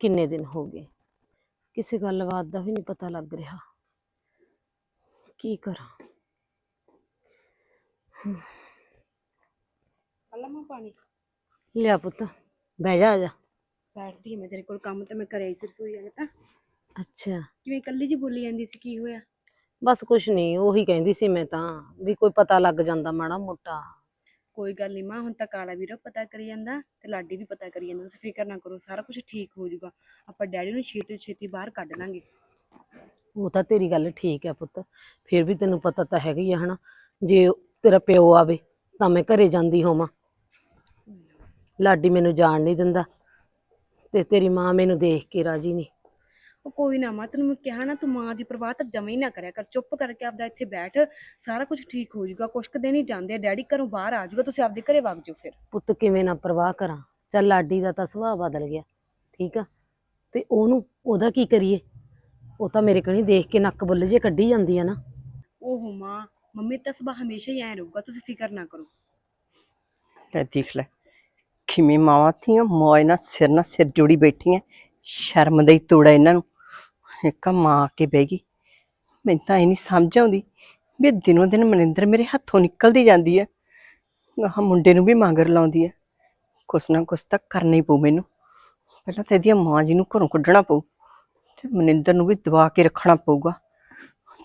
ਕਿੰਨੇ ਦਿਨ ਹੋ ਗਏ? ਕਿਸੇ ਗੱਲਬਾਤ ਦਾ ਵੀ ਨਹੀਂ ਪਤਾ ਲੱਗ ਰਿਹਾ। ਕੀ ਕਰਾਂ? ਅਲਮਾ ਪਾਣੀ। ਲਿਆ ਪੁੱਤ ਬਹਿ ਜਾ ਆ ਜਾ। ਬੈਠਦੀ ਹਾਂ ਮੈਂ ਤੇਰੇ ਕੋਲ ਕੰਮ ਤੇ ਮੈਂ ਕਰਿਆ ਸੀ ਰਸੋਈ ਵਾਲਾ ਤਾਂ। ਅੱਛਾ। ਕਿਵੇਂ ਇਕੱਲੀ ਜੀ ਬੋਲੀ ਜਾਂਦੀ ਸੀ ਕੀ ਹੋਇਆ? ਬਸ ਕੁਛ ਨਹੀਂ ਉਹੀ ਕਹਿੰਦੀ ਸੀ ਮੈਂ ਤਾਂ ਵੀ ਕੋਈ ਪਤਾ ਲੱਗ ਜਾਂਦਾ ਮਾੜਾ ਮੋਟਾ। ਕੋਈ ਗੱਲ ਨਹੀਂ ਮਾਂ, ਹੁਣ ਤਾਂ ਕਾਲਾ ਵੀਰਾ ਪਤਾ ਕਰੀ ਜਾਂਦਾ ਤੇ ਲਾਡੀ ਵੀ ਪਤਾ ਕਰੀ ਜਾਂਦਾ, ਤੁਸੀਂ ਫਿਕਰ ਨਾ ਕਰੋ, ਸਾਰਾ ਕੁਝ ਠੀਕ ਹੋ ਜਾਊਗਾ। ਆਪਾਂ ਡੈਡੀ ਨੂੰ ਛੇਤੀ ਛੇਤੀ ਬਾਹਰ ਕੱਢ ਲਾਂਗੇ। ਉਹ ਤਾਂ ਤੇਰੀ ਗੱਲ ਠੀਕ ਹੈ ਪੁੱਤ, ਫਿਰ ਵੀ ਤੈਨੂੰ ਪਤਾ ਤਾਂ ਹੈਗਾ ਹੀ ਆ, ਹਨਾ? ਜੇ ਤੇਰਾ ਪਿਓ ਆਵੇ, ਤਾਂ ਮੈਂ ਘਰੇ ਜਾਂਦੀ ਹੋਵਾਂ। ਲਾਡੀ ਮੈਨੂੰ ਜਾਣ ਨਹੀਂ ਦਿੰਦਾ ਤੇ ਤੇਰੀ ਮਾਂ ਮੈਨੂੰ ਦੇਖ ਕੇ ਰਾਜੀ ਨਹੀਂ। ਉਹ ਕੋਈ ਨਾ ਮਾਂ ਤੈਨੂੰ ਮੈਂ ਕਿਹਾ ਨਾ ਤੂੰ ਮਾਂ ਦੀ ਪਰਵਾਹ ਤਾਂ ਜਮੇ ਹੀ ਨਾ ਕਰਿਆ ਕਰ ਚੁੱਪ ਕਰਕੇ ਆਪਦਾ ਇੱਥੇ ਬੈਠ ਸਾਰਾ ਕੁਝ ਠੀਕ ਹੋ ਜਾਊਗਾ ਕੁਛ ਕੁ ਦਿਨ ਹੀ ਜਾਂਦੇ ਆ ਡੈਡੀ ਘਰੋਂ ਬਾਹਰ ਆ ਜਾਊਗਾ ਤੁਸੀਂ ਆਪਦੇ ਘਰੇ ਵਗ ਜਾਓ ਫਿਰ। ਪੁੱਤ ਕਿਵੇਂ ਨਾ ਪਰਵਾਹ ਕਰਾਂ ਚੱਲ ਲਾਡੀ ਦਾ ਤਾਂ ਸੁਭਾਅ ਬਦਲ ਗਿਆ ਠੀਕ ਆ? ਤੇ ਉਹਨੂੰ ਉਹਦਾ ਕੀ ਕਰੀਏ? ਉਹ ਤਾਂ ਮੇਰੇ ਕਣੀ ਦੇਖ ਕੇ ਨੱਕ ਬੁੱਲ ਜੇ ਕੱਢੀ ਜਾਂਦੀ ਆ ਨਾ। ਓਹੋ ਮਾਂ ਮੰਮੀ ਤਾਂ ਸੁਭਾਅ ਹਮੇਸ਼ਾ ਹੀ ਐ ਰਹੂਗਾ ਤੁਸੀਂ ਫਿਕਰ ਨਾ ਕਰੋ। ਲੈ ਦੇਖ ਲੈ ਕਿਵੇਂ ਮਾਵਾਂ ਧੀਆਂ ਮੌਜ ਨਾਲ ਸਿਰ ਨਾਲ ਸਿਰ ਜੋੜੀ ਬੈਠੀਆਂ ਸ਼ਰਮ ਦਾ ਤੋੜਾ ਇਹਨਾਂ ਨੂੰ। ਇੱਕ ਮਾਂ ਆ ਕੇ ਬਹਿ ਗਈ। ਮੈਨੂੰ ਤਾਂ ਇਹ ਨਹੀਂ ਸਮਝ ਆਉਂਦੀ ਵੀ ਇਹ ਦਿਨੋਂ ਦਿਨ ਮਨਿੰਦਰ ਮੇਰੇ ਹੱਥੋਂ ਨਿਕਲਦੀ ਜਾਂਦੀ ਹੈ ਆਹ ਮੁੰਡੇ ਨੂੰ ਵੀ ਮੰਗਰ ਲਾਉਂਦੀ ਹੈ ਕੁਛ ਨਾ ਕੁਛ ਤਾਂ ਕਰਨਾ ਹੀ ਪਊ ਮੈਨੂੰ। ਪਹਿਲਾਂ ਤਾਂ ਇਹਦੀਆਂ ਮਾਂ ਜੀ ਨੂੰ ਘਰੋਂ ਕੱਢਣਾ ਪਊ ਤੇ ਮਨਿੰਦਰ ਨੂੰ ਵੀ ਦਬਾ ਕੇ ਰੱਖਣਾ ਪਊਗਾ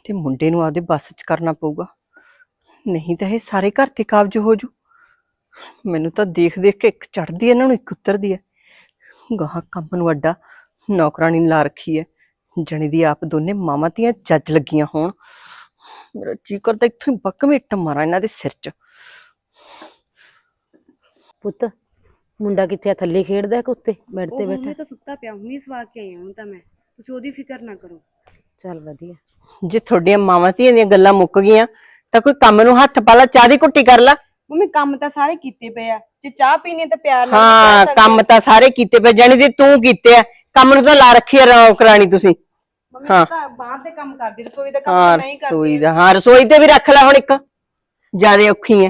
ਤੇ ਮੁੰਡੇ ਨੂੰ ਆਪਦੇ ਬੱਸ 'ਚ ਕਰਨਾ ਪਊਗਾ। ਨਹੀਂ ਤਾਂ ਇਹ ਸਾਰੇ ਘਰ ਤੇ ਕਾਬਜ ਹੋ ਜੂ। ਮੈਨੂੰ ਤਾਂ ਦੇਖ ਦੇਖ ਕੇ ਇੱਕ ਚੜਦੀ ਹੈ ਇਹਨਾਂ ਨੂੰ ਇੱਕ ਉਤਰਦੀ ਹੈ ਗਾਹਾਂ ਕੰਮ ਨੂੰ ਅੱਡਾ, ਨੌਕਰਾਣੀ ਲਾ ਰੱਖੀ ਹੈ ਜਣੀ ਦੀ ਆਪ ਦੋਨੇ ਮਾਵਾਂ ਧੀਆਂ ਜੱਜ ਲੱਗੀਆਂ ਹੋਣ। ਮੇਰਾ ਜੀ ਕਰਦਾ ਇੱਥੋਂ ਹੀ ਬੱਕਵੇਂ ਇੱਟ ਮਾਰਾਂ ਇਹਨਾਂ ਦੇ ਸਿਰ 'ਚ। ਪੁੱਤ ਮੁੰਡਾ ਕਿੱਥੇ ਆ? ਥੱਲੇ ਖੇਡਦਾ ਕਿ ਉੱਤੇ ਬੈੱਡ ਤੇ ਉਹ ਬੈਠਾ? ਤਾਂ ਸੁੱਤਾ ਪਿਆ ਹੁਣੀ ਸਵਾ ਕੇ ਆਈ ਹਾਂ ਹੁਣ ਤਾਂ ਮੈਂ। ਤੁਸੀਂ ਉਹਦੀ ਫਿਕਰ ਨਾ ਕਰੋ। ਚੱਲ ਵਧੀਆ। ਜੇ ਤੁਹਾਡੀਆਂ ਮਾਵਾਂ ਧੀਆਂ ਦੀਆਂ ਗੱਲਾਂ ਮੁੱਕ ਗਈਆਂ ਤਾਂ ਕੋਈ ਕੰਮ ਨੂੰ ਹੱਥ ਪਾ ਲਾ ਚਾਹ ਦੀ ਘੁੱਟੀ ਕਰ ਲਾ। ਮੰਮੀ ਕੰਮ ਤਾਂ ਸਾਰੇ ਕੀਤੇ ਪਏ ਆ। ਜੇ ਚਾਹ ਪੀਣੀ ਹੈ ਤਾਂ ਪਿਆਰ ਨਾਲ ਹਾਂ ਸਕਦੇ ਕੰਮ ਤਾਂ ਸਾਰੇ ਕੀਤੇ ਪਏ ਜਾਣੀ ਦੀ ਤੂੰ ਕੀਤੇ ਆ। ਕੰਮ ਨੂੰ ਤਾਂ ਲਾ ਰੱਖੀ ਆ ਨੌਕਰਾਣੀ ਤੁਸੀਂ। ਮੰਮੀ ਹਾਂ। ਤਾਂ ਬਾਹਰ ਦੇ ਕੰਮ ਕਰਦੀ ਰਸੋਈ ਦਾ ਕੰਮ ਹਾਂ ਤਾਂ ਨਹੀਂ ਰਸੋਈ ਕਰਦੀ ਦਾ ਹਾਂ ਰਸੋਈ ਤੇ ਵੀ ਰੱਖ ਲੈ ਹੁਣ ਇੱਕ। ਜਿਆਦੇ ਔਖੀ ਐ।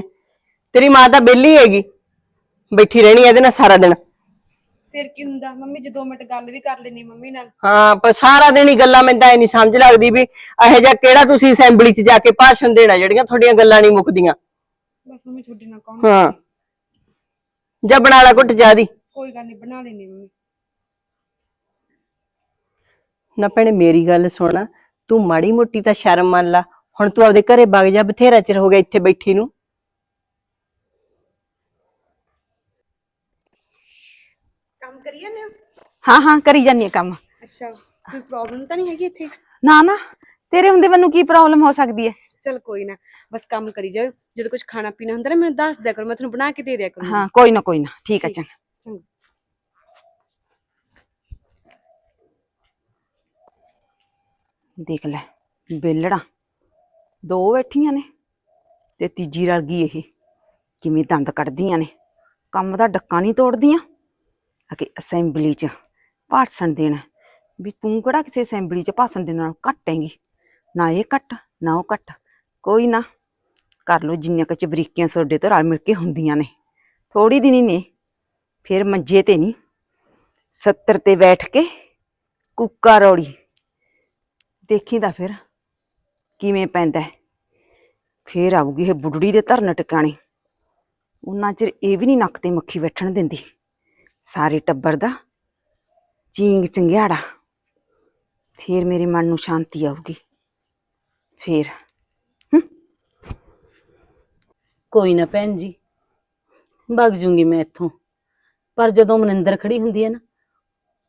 ਤੇਰੀ ਮਾਂ ਤਾਂ ਬੇਲੀ ਹੈਗੀ। ਬੈਠੀ ਰਹਿਣੀ ਇਹਦੇ ਨਾਲ ਸਾਰਾ ਦਿਨ। ਫਿਰ ਕੀ ਹੁੰਦਾ? ਮੰਮੀ ਜੇ 2 ਮਿੰਟ ਗੱਲ ਵੀ ਕਰ ਲੈਣੀ ਮੰਮੀ ਨਾਲ। ਹਾਂ ਪਰ ਸਾਰਾ ਦਿਨ ਹੀ ਗੱਲਾਂ ਮੈਨੂੰ ਤਾਂ ਇਹ ਨਹੀਂ ਸਮਝ ਲੱਗਦੀ ਵੀ ਇਹੋ ਜਿਹਾ ਕਿਹੜਾ ਤੁਸੀਂ ਅਸੈਂਬਲੀ 'ਚ ਜਾ ਕੇ ਭਾਸ਼ਣ ਦੇਣਾ ਜਿਹੜੀਆਂ ਤੁਹਾਡੀਆਂ ਗੱਲਾਂ ਨਹੀਂ ਮੁੱਕਦੀਆਂ। ਬਸ ਮੰਮੀ ਤੁਹਾਡੇ ਨਾਲ ਕੌਣ ਹਾਂ। ਜਾਂ ਬਣਾ ਲਾ ਘੁੱਟ ਚਾਹ ਦੀ। ਕੋਈ ਗੱਲ ਨਹੀਂ ਬਣਾ ਲੈਣੀ ਮੰਮੀ। ਨਾ ਭੈਣੇ ਮੇਰੀ ਗੱਲ ਸੁਣ। ਤੂੰ ਮਾੜੀ ਮੋਟੀ ਤਾਂ ਸ਼ਰਮ ਮੰਨ ਲਾ। ਹੁਣ ਤੂੰ ਆਪਦੇ ਘਰੇ ਵਗ ਜਾ ਬਥੇਰਾ ਚਿਰ ਹੋ ਗਿਆ ਇੱਥੇ ਬੈਠੀ ਨੂੰ। ਕੰਮ ਕਰੀਏ ਨੇ ਹਾਂ? ਹਾਂ ਕਰੀ ਜਾਨੀ ਆ ਕੰਮ। ਅੱਛਾ ਕੋਈ ਪ੍ਰੋਬਲਮ ਤਾਂ ਨਹੀਂ ਹੈਗੀ ਇੱਥੇ? ਨਾ ਨਾ ਤੇਰੇ ਹੁੰਦੇ ਮੈਨੂੰ ਕੀ ਪ੍ਰੋਬਲਮ ਹੋ ਸਕਦੀ ਹੈ? ਚਲ ਕੋਈ ਨਾ ਬਸ ਕੰਮ ਕਰੀ ਜਾਓ ਜਦੋਂ ਕੁਝ ਖਾਣਾ ਪੀਣਾ ਹੁੰਦਾ ਨਾ ਮੈਨੂੰ ਦੱਸ ਦਿਆ ਕਰੋ ਮੈਂ ਤੁਹਾਨੂੰ ਬਣਾ ਕੇ ਦੇ ਦਿਆ ਕਰੂੰਗੀ। ਹਾਂ ਕੋਈ ਨਾ ਕੋਈ ਨਾ ਠੀਕ ਹੈ। ਚੰਗਾ ਚੰਗਾ। ਦੇਖ ਲੈ ਬੇਲੜਾ ਦੋ ਬੈਠੀਆਂ ਨੇ ਤੇ ਤੀਜੀ ਰਲ ਗਈ ਇਹ। ਕਿਵੇਂ ਦੰਦ ਕੱਢਦੀਆਂ ਨੇ। ਕੰਮ ਦਾ ਡੱਕਾ ਨਹੀਂ ਤੋੜਦੀਆਂ। ਅਕੇ ਅਸੈਂਬਲੀ 'ਚ ਭਾਸ਼ਣ ਦੇਣਾ। ਵੀ ਤੂੰ ਕਿਹੜਾ ਕਿਸੇ ਅਸੈਂਬਲੀ 'ਚ ਭਾਸ਼ਣ ਦੇਣ ਨਾਲ ਘੱਟ ਹੈਗੀ? ਨਾ ਇਹ ਘੱਟ, ਨਾ ਉਹ ਘੱਟ। ਕੋਈ ਨਾ, ਕਰ ਲੋ ਜਿੰਨੀਆਂ ਕੁ ਬਰੀਕੀਆਂ ਸੋਡੇ ਤੋਂ ਰਲ ਮਿਲ ਕੇ ਹੁੰਦੀਆਂ ਨੇ। ਥੋੜੀ ਦਿਨ ਹੀ ਨੇ, ਫਿਰ ਮੰਜੇ ਤੇ ਨਹੀਂ 70 ਤੇ ਬੈਠ ਕੇ ਕੁੱਕਾ ਰੋੜੀ ਦੇਖੀ ਤਾਂ ਫਿਰ। ਕਿਵੇਂ ਪੈਂਦਾ ਹੈ। ਫੇਰ ਆਊਗੀ ਇਹ ਬੁੱਢੜੀ ਦੇ ਧਰਨ ਟਿਕਾਣੇ। ਉਹਨਾਂ ਚਿਰ ਇਹ ਵੀ ਨਹੀਂ ਨੱਕ ਤੇ ਮੱਖੀ ਬੈਠਣ ਦਿੰਦੀ। ਸਾਰੇ ਟੱਬਰ ਦਾ ਚੀਂਗ ਚੰਗਿਆੜਾ। ਫੇਰ ਮੇਰੇ ਮਨ ਨੂੰ ਸ਼ਾਂਤੀ ਆਊਗੀ। ਫੇਰ ਕੋਈ ਨਾ ਭੈਣ ਜੀ ਭੱਗ ਜੂੰਗੀ ਮੈਂ ਇੱਥੋਂ। ਪਰ ਜਦੋਂ ਮਨਿੰਦਰ ਖੜੀ ਹੁੰਦੀ ਹੈ ਨਾ,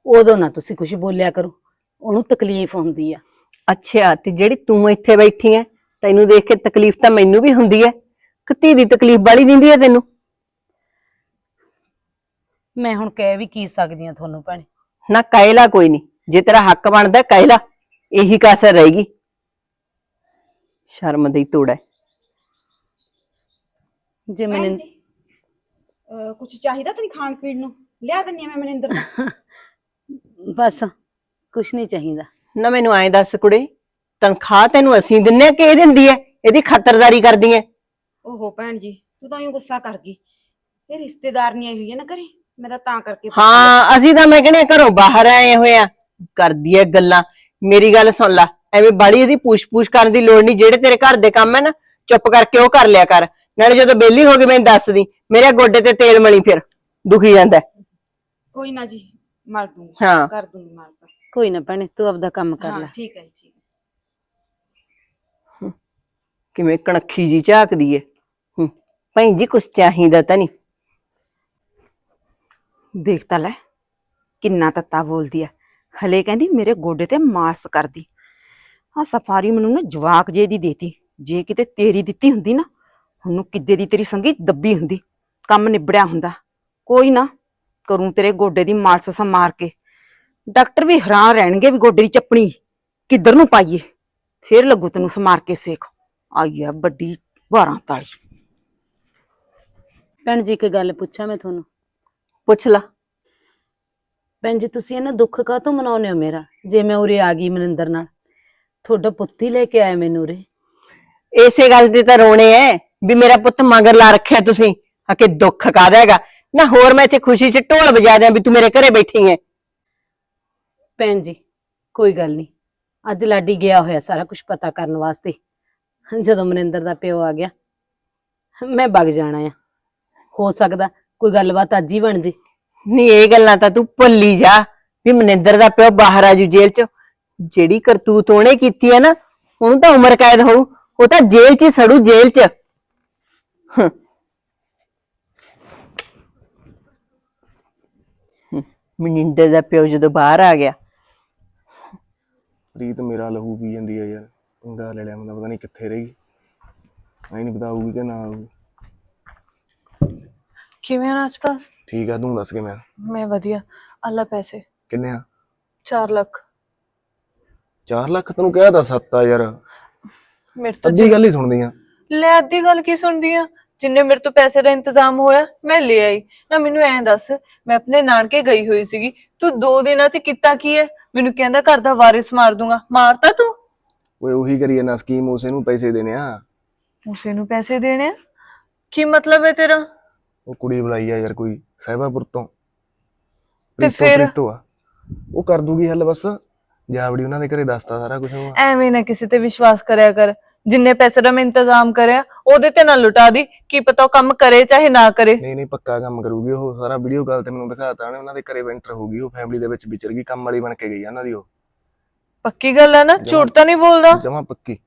ਉਦੋਂ ਨਾ ਤੁਸੀਂ ਕੁਝ ਬੋਲਿਆ ਕਰੋ। ਉਹਨੂੰ ਤਕਲੀਫ ਹੁੰਦੀ ਆ। ਅੱਛਾ ਤੇ ਜਿਹੜੀ ਤੂੰ ਇੱਥੇ ਬੈਠੀ ਐ ਤੈਨੂੰ ਦੇਖ ਕੇ ਤਕਲੀਫ ਤਾਂ ਮੈਨੂੰ ਵੀ ਹੁੰਦੀ ਐ। ਕਤੀ ਦੀ ਤਕਲੀਫ ਬਾਲੀ ਦਿੰਦੀ ਐ ਤੈਨੂੰ? ਮੈਂ ਹੁਣ ਕਹਿ ਵੀ ਕੀ ਸਕਦੀ ਆ ਤੁਹਾਨੂੰ ਭੈਣੇ? ਨਾ ਕਹਿਲਾ ਕੋਈ ਨਹੀਂ ਜੇ ਤੇਰਾ ਹੱਕ ਬਣਦਾ ਕਹਿਲਾ ਇਹੀ ਕਾਸਰ ਰਹੇਗੀ। ਸ਼ਰਮ ਦੀ ਤੋੜ ਐ। ਜੇ ਮਨਿੰ ਕੁਝ ਚਾਹੀਦਾ ਤਾਂ ਨਹੀਂ ਖਾਣ ਪੀਣ ਨੂੰ? ਲਿਆ ਦਿੰਨੀ ਆ ਮੈਂ ਮਨਿੰਦਰ ਬਸ ਕੁਛ ਨਹੀਂ ਚਾਹੀਦਾ। ਨਾ ਮੈਨੂੰ ਐਂ ਦੱਸ ਕੁੜੇ ਤਨਖਾਹ ਤੈਨੂੰ ਅਸੀਂ ਦਿੰਨੇ ਕਿ ਇਹ ਦਿੰਦੀ ਐ? ਇਹਦੀ ਖਾਤਰਦਾਰੀ ਕਰਦੀ ਐ। ਓਹੋ ਭੈਣ ਜੀ ਤੂੰ ਤਾਂ ਹੀ ਗੁੱਸਾ ਕਰ ਗਈ। ਇਹ ਰਿਸ਼ਤੇਦਾਰ ਨਹੀਂ ਆਈ ਹੋਈ ਹੈ ਨਾ ਘਰੇ? ਮੇਰਾ ਤਾਂ ਕਰਕੇ ਹਾਂ ਅਸੀਂ ਤਾਂ ਮੈਂ ਕਹਿੰਦੇ ਘਰੋਂ ਬਾਹਰ ਆਏ ਹੋਏ ਆ। ਕਰਦੀ ਐ ਗੱਲਾਂ। ਮੇਰੀ ਗੱਲ ਸੁਣ ਲੈ ਐਵੇਂ ਬਾੜੀ ਇਹਦੀ ਪੂਛ-ਪੂਛ ਕਰਨ ਦੀ ਲੋੜ ਨਹੀਂ ਜਿਹੜੇ ਤੇਰੇ ਘਰ ਦੇ ਕੰਮ ਹੈ ਨਾ ਚੁੱਪ ਕਰਕੇ ਉਹ ਕਰ ਲਿਆ ਕਰ। ਨਾਲੇ ਜਦੋਂ ਬੇਲੀ ਹੋ ਗਈ ਮੈਨੂੰ ਦੱਸ ਦੀ ਮੇਰੇ ਗੋਡੇ ਤੇ ਤੇਲ ਮਲੀ ਫਿਰ। ਦੁਖੀ ਜਾਂਦਾ। ਹੈ। ਕੋਈ ਨਾ ਜੀ ਮਲ ਦੂੰਗੀ। ਹਾਂ। ਕਰ ਦੂੰਗੀ ਮਾਲ ਸਾ ਕੋਈ ਨਾ ਭੈਣੇ ਤੂੰ ਆਪਦਾ ਕੰਮ ਕਰ ਹਾਂ ਲੈ। ਠੀਕ ਹੈ ਜੀ ਠੀਕ ਕਿਵੇਂ ਕਣਖੀ ਜੀ ਝਾਕਦੀ ਏ? ਹੂੰ। ਭੈਣ ਜੀ ਕੁਛ ਚਾਹੀਦਾ ਤਾਂ ਨਹੀਂ। ਦੇਖ ਤਾਂ ਲੈ ਕਿੰਨਾ ਤੱਤਾ ਬੋਲਦੀ ਐ ਹਲੇ ਕਹਿੰਦੀ ਮੇਰੇ ਗੋਡੇ ਤੇ ਮਾਰਸ ਕਰਦੀ। ਆ ਸਫਾਰੀ ਮੈਨੂੰ ਨਾ ਜਵਾਕ ਜੇ ਦੀ ਦੇਤੀ। ਜੇ ਕਿਤੇ ਤੇਰੀ ਦਿੱਤੀ ਹੁੰਦੀ ਨਾ ਉਹਨੂੰ ਕਿੱਦੇ ਦੀ ਤੇਰੀ ਸੰਗੀ ਦੱਬੀ ਹੁੰਦੀ। ਕੰਮ ਨਿਬੜਿਆ ਹੁੰਦਾ। ਕੋਈ ਨਾ ਕਰੂੰ ਤੇਰੇ ਗੋਡੇ ਦੀ ਮਾਰਸ ਸਾ ਮਾਰ ਕੇ। ਡਾਕਟਰ ਵੀ ਹੈਰਾਨ ਰਹਿਣਗੇ ਵੀ ਗੋਡੇ ਦੀ ਚੱਪਣੀ ਕਿੱਧਰ ਨੂੰ ਪਾਈਏ। ਫੇਰ ਲੱਗੂ ਤੈਨੂੰ ਸਮਾਰ ਕੇ ਸੇਖ ਆਈ ਆ ਵੱਡੀ 12 ਤਾਲੀ। ਭੈਣ ਜੀ ਇੱਕ ਗੱਲ ਪੁੱਛਾਂ ਮੈਂ ਤੁਹਾਨੂੰ। ਪੁੱਛ ਲਾ। ਭੈਣ ਜੀ ਤੁਸੀਂ ਇਹਨਾਂ ਦੁੱਖ ਕਾਹਤੋਂ ਮਨਾਉਂਦੇ ਹੋ ਮੇਰਾ? ਜੇ ਮੈਂ ਉਰੇ ਆ ਗਈ ਮਨਿੰਦਰ ਨਾਲ। ਤੁਹਾਡਾ ਪੁੱਤ ਹੀ ਲੈ ਕੇ ਆਇਆ ਮੈਨੂੰ ਉਰੇ। ਇਸੇ ਗੱਲ ਤੇ ਤਾਂ ਰੋਣੇ ਐ ਵੀ ਮੇਰਾ ਪੁੱਤ ਮਗਰ ਲਾ ਰੱਖਿਆ ਤੁਸੀਂ। ਆ ਕਿ ਦੁੱਖ ਕਾਹਦਾ ਹੈਗਾ। ਨਾ ਹੋਰ ਮੈਂ ਇੱਥੇ ਖੁਸ਼ੀ 'ਚ ਢੋਲ ਵਜਾ ਦਿਆਂ ਵੀ ਤੂੰ ਮੇਰੇ ਘਰੇ ਬੈਠੀ ਐ। ਭੈਣ ਜੀ ਕੋਈ ਗੱਲ ਨਹੀਂ। ਅੱਜ ਲਾਡੀ ਗਿਆ ਹੋਇਆ ਸਾਰਾ ਕੁਝ ਪਤਾ ਕਰਨ ਵਾਸਤੇ। ਜਦੋਂ ਮਨਿੰਦਰ ਦਾ ਪਿਓ ਆ ਗਿਆ ਮੈਂ ਵਗ ਜਾਣਾ ਆ। ਹੋ ਸਕਦਾ ਕੋਈ ਗੱਲਬਾਤ ਅੱਜ ਹੀ ਬਣ ਜੇ। ਨਹੀਂ ਇਹ ਗੱਲਾਂ ਤਾਂ ਤੂੰ ਭੁੱਲੀ ਜਾ ਵੀ ਮਨਿੰਦਰ ਦਾ ਪਿਓ ਬਾਹਰ ਆਜੂ ਜੇਲ੍ਹ 'ਚ। ਜਿਹੜੀ ਕਰਤੂਤ ਉਹਨੇ ਕੀਤੀ ਹੈ ਨਾ ਉਹਨੂੰ ਤਾਂ ਉਮਰ ਕੈਦ ਹੋਊ। ਉਹ ਤਾਂ ਜੇਲ੍ਹ 'ਚ ਹੀ ਸੜੂ ਜੇਲ੍ਹ 'ਚ। ਹੰ। ਹੰ, ਮਨਿੰਦਰ ਦਾ ਪਿਓ ਜਦੋਂ ਬਾਹਰ ਆ ਗਿਆ ਪ੍ਰੀਤ ਮੇਰਾ ਲਹੂ ਪੀ ਜਾਂਦੀ ਆ ਯਾਰ ਪੰਗਾ ਲੈ ਲਿਆ ਮੈਂ ਪਤਾ ਨਹੀਂ ਕਿੱਥੇ ਰਹੀ ਐ ਨਹੀਂ ਪਤਾ ਆਊਗੀ ਕਿ ਨਾ ਆਊਗੀ ਕਿਵੇਂ ਆ ਰਾਜਪਾਲ? ਠੀਕ ਆ ਤੂੰ ਦੱਸ ਕੇ ਮੈਂ ਮੈਂ ਵਧੀਆ ਅੱਲਾ ਪੈਸੇ। ਕਿੰਨੇ ਆ? 4 ਲੱਖ। 4 ਲੱਖ ਤੈਨੂੰ ਕਿਹਾ ਤਾਂ ਸੱਤ ਆ ਯਾਰ। ਮੇਰੇ ਤੋਂ ਅੱਧੀ ਗੱਲ ਹੀ ਸੁਣਦੀ ਆ। ਲੈ ਅੱਧੀ ਗੱਲ ਕੀ ਸੁਣਦੀ ਆ? ਜਿੰਨੇ ਮੇਰੇ ਤੋਂ ਪੈਸੇ ਦਾ ਇੰਤਜ਼ਾਮ ਹੋਇਆ ਮੈਂ ਲੈ ਆਈ। ਨਾ ਮੈਨੂੰ ਐਂ ਦੱਸ ਮੈਂ ਆਪਣੇ ਨਾਨਕੇ ਗਈ ਹੋਈ ਸੀਗੀ। ਤੂੰ ਦੋ ਦਿਨਾਂ ਚ ਕੀਤਾ ਕੀ ਹੈ ਮੈਨੂੰ ਕਹਿੰਦਾ ਘਰ ਦਾ ਵਾਰਿਸ ਮਾਰ ਦੂੰਗਾ। ਮਾਰਤਾ ਤੂੰ? ਓਏ ਉਹੀ ਕਰੀਏ ਨਾ ਸਕੀਮ ਉਸੇ ਨੂੰ ਪੈਸੇ ਦੇਣੇ ਆ। ਉਸੇ ਨੂੰ ਪੈਸੇ ਦੇਣੇ ਆ? ਕੀ ਮਤਲਬ ਹੈ ਤੇਰਾ? ਉਹ ਕੁੜੀ ਬੁਲਾਈ ਆ ਯਾਰ ਕੋਈ ਸਾਹਿਬਾਪੁਰ ਤੋਂ। ਤੇ ਪ੍ਰੀਤੋਂ- ਫਿਰ? ਪ੍ਰੀਤੋਂ ਆ। ਉਹ ਕਰ ਦੂਗੀ ਹੱਲ ਬਸ। ਜਾਵੜੀ ਉਹਨਾਂ ਦੇ ਘਰੇ ਦੱਸਤਾ ਸਾਰਾ ਕੁਝ ਉਹ ਐਵੇਂ ਨਾ ਕਿਸੇ ਤੇ ਵਿਸ਼ਵਾਸ ਕਰਿਆ ਕਰ। ਜਿੰਨੇ ਪੈਸੇ ਦਾ ਮੈਂ ਇੰਤਜ਼ਾਮ ਕਰਿਆ ਉਹਦੇ ਤੇ ਨਾ ਲੁਟਾ ਦੀ ਕੀ ਪਤਾ ਉਹ ਕੰਮ ਕਰੇ ਚਾਹੇ ਨਾ ਕਰੇ। ਨਹੀਂ ਨਹੀਂ ਪੱਕਾ ਕੰਮ ਕਰੂਗੀ ਉਹ ਸਾਰਾ ਵੀਡੀਓ ਕਾਲ ਤੇ ਮੈਨੂੰ ਦਿਖਾਤਾ ਉਹਨੇ ਉਹਨਾਂ ਦੇ ਘਰੇ ਐਂਟਰ ਹੋਊਗੀ ਉਹ ਫੈਮਿਲੀ ਦੇ ਵਿੱਚ ਵਿਚਰ ਗਈ ਕੰਮ ਵਾਲੀ ਬਣ ਕੇ ਗਈ ਆ ਉਹਨਾਂ ਦੀ ਉਹ। ਪੱਕੀ ਗੱਲ ਹੈ ਨਾ? ਝੂਠ ਤਾਂ ਨਹੀਂ ਬੋਲਦਾ? ਜਮਾ ਪੱਕੀ।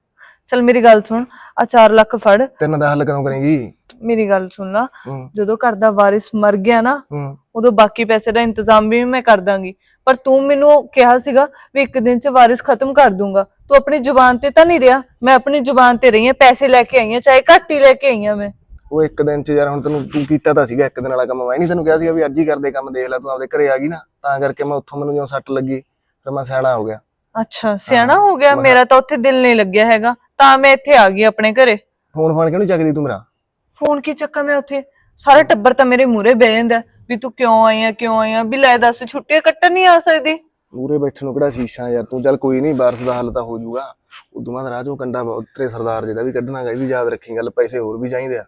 ਚਲ ਮੇਰੀ ਗੱਲ ਸੁਣ ਆ 4 ਲੱਖ ਫੜ। ਤੈਨੂੰ ਦਾ ਹੱਲ ਕਦੋਂ ਕਰੇਗੀ? ਮੇਰੀ ਗੱਲ ਸੁਣ ਲਾ ਹੂੰ। ਜਦੋਂ ਘਰ ਦਾ ਵਾਰਿਸ ਮਰ ਗਿਆ ਨਾ ਹੂੰ। ਉਦੋਂ ਬਾਕੀ ਪੈਸੇ ਦਾ ਇੰਤਜ਼ਾਮ ਵੀ ਮੈਂ ਕਰ ਦਾਂਗੀ। ਪਰ ਤੂੰ ਮੈਨੂੰ ਕਿਹਾ ਸੀਗਾ ਵੀ ਇੱਕ ਦਿਨ ਚ ਵਾਰਿਸ ਖਤਮ ਕਰ ਦੂੰਗਾ। ਤੂੰ ਆਪਣੀ ਜ਼ੁਬਾਨ ਤੇ ਤਾਂ ਨਹੀਂ ਰਿਹਾ। ਮੈਂ ਆਪਣੀ ਜ਼ੁਬਾਨ ਤੇ ਰਹੀ ਹਾਂ ਪੈਸੇ ਲੈ ਕੇ ਆਈ ਹਾਂ ਚਾਹੇ ਘੱਟ ਹੀ ਲੈ ਕੇ ਆਈ ਹਾਂ ਮੈਂ। ਉਹ ਇੱਕ ਦਿਨ ਚ ਯਾਰ ਹੁਣ ਤੈਨੂੰ ਤੂੰ ਕੀਤਾ ਤਾਂ ਸੀਗਾ ਇੱਕ ਦਿਨ ਵਾਲਾ ਕੰਮ। ਮੈਂ ਨਹੀਂ ਤੈਨੂੰ ਕਿਹਾ ਸੀਗਾ ਵੀ ਅੱਜ ਹੀ ਕਰਦੇ ਕੰਮ ਦੇਖ ਲੈ ਤੂੰ ਆਪਦੇ ਘਰੇ ਆ ਗਈ ਨਾ। ਤਾਂ ਕਰਕੇ ਮੈਂ ਉੱਥੋਂ ਮੈਨੂੰ ਜਦੋਂ ਸੱਟ ਲੱਗੀ ਫਿਰ ਮੈਂ ਸਿਆਣਾ ਹੋ ਗਿਆ। ਅੱਛਾ ਸਿਆਣਾ ਹੋ ਗਿਆ? ਮੇਰਾ ਤਾਂ ਉੱਥੇ ਦਿਲ ਨਹੀਂ ਲੱਗਿਆ ਹੈਗਾ। ਤਾਂ ਮੈਂ ਇੱਥੇ ਆ ਗਈ ਆਪਣੇ ਘਰੇ। ਫੋਨ ਫਾਨ ਕਿਉਂ ਨੀ ਚੱਕਦੀ ਤੂੰ ਮੇਰਾ? ਫੋਨ ਕੀ ਚੱਕਾ ਮੈਂ ਉੱਥੇ? ਸਾਰਾ ਟੱਬਰ ਤਾਂ ਮੇਰੇ ਮੂਹਰੇ ਬਹਿ ਜਾਂਦਾ। ਵੀ ਤੂੰ ਕਿਉਂ ਆਈ ਆ ਕਿਉਂ ਆਈ ਆ? ਵੀ ਲੈ ਦੱਸ ਛੁੱਟੀਆਂ ਕੱਟਣ ਨਹੀਂ ਆ ਸਕਦੀ? ਮੂਰੇ ਬੈਠਣ ਨੂੰ ਕਿਹੜਾ ਸ਼ੀਸ਼ਾ ਯਾਰ ਤੂੰ ਚੱਲ ਕੋਈ ਨਹੀਂ ਬਾਰਸ ਦਾ ਹੱਲ ਤਾਂ ਹੋ ਜਾਊਗਾ। ਉਦੋਂ ਬਾਅਦ ਰਾਜੋ ਕੰਡਾ ਤੇਰੇ ਸਰਦਾਰ ਜੀ ਦਾ ਵੀ ਕੱਢਣਾਗਾ ਇਹ ਵੀ ਯਾਦ ਰੱਖੀ ਗੱਲ ਪੈਸੇ ਹੋਰ ਵੀ ਚਾਹੀਦੇ ਆ।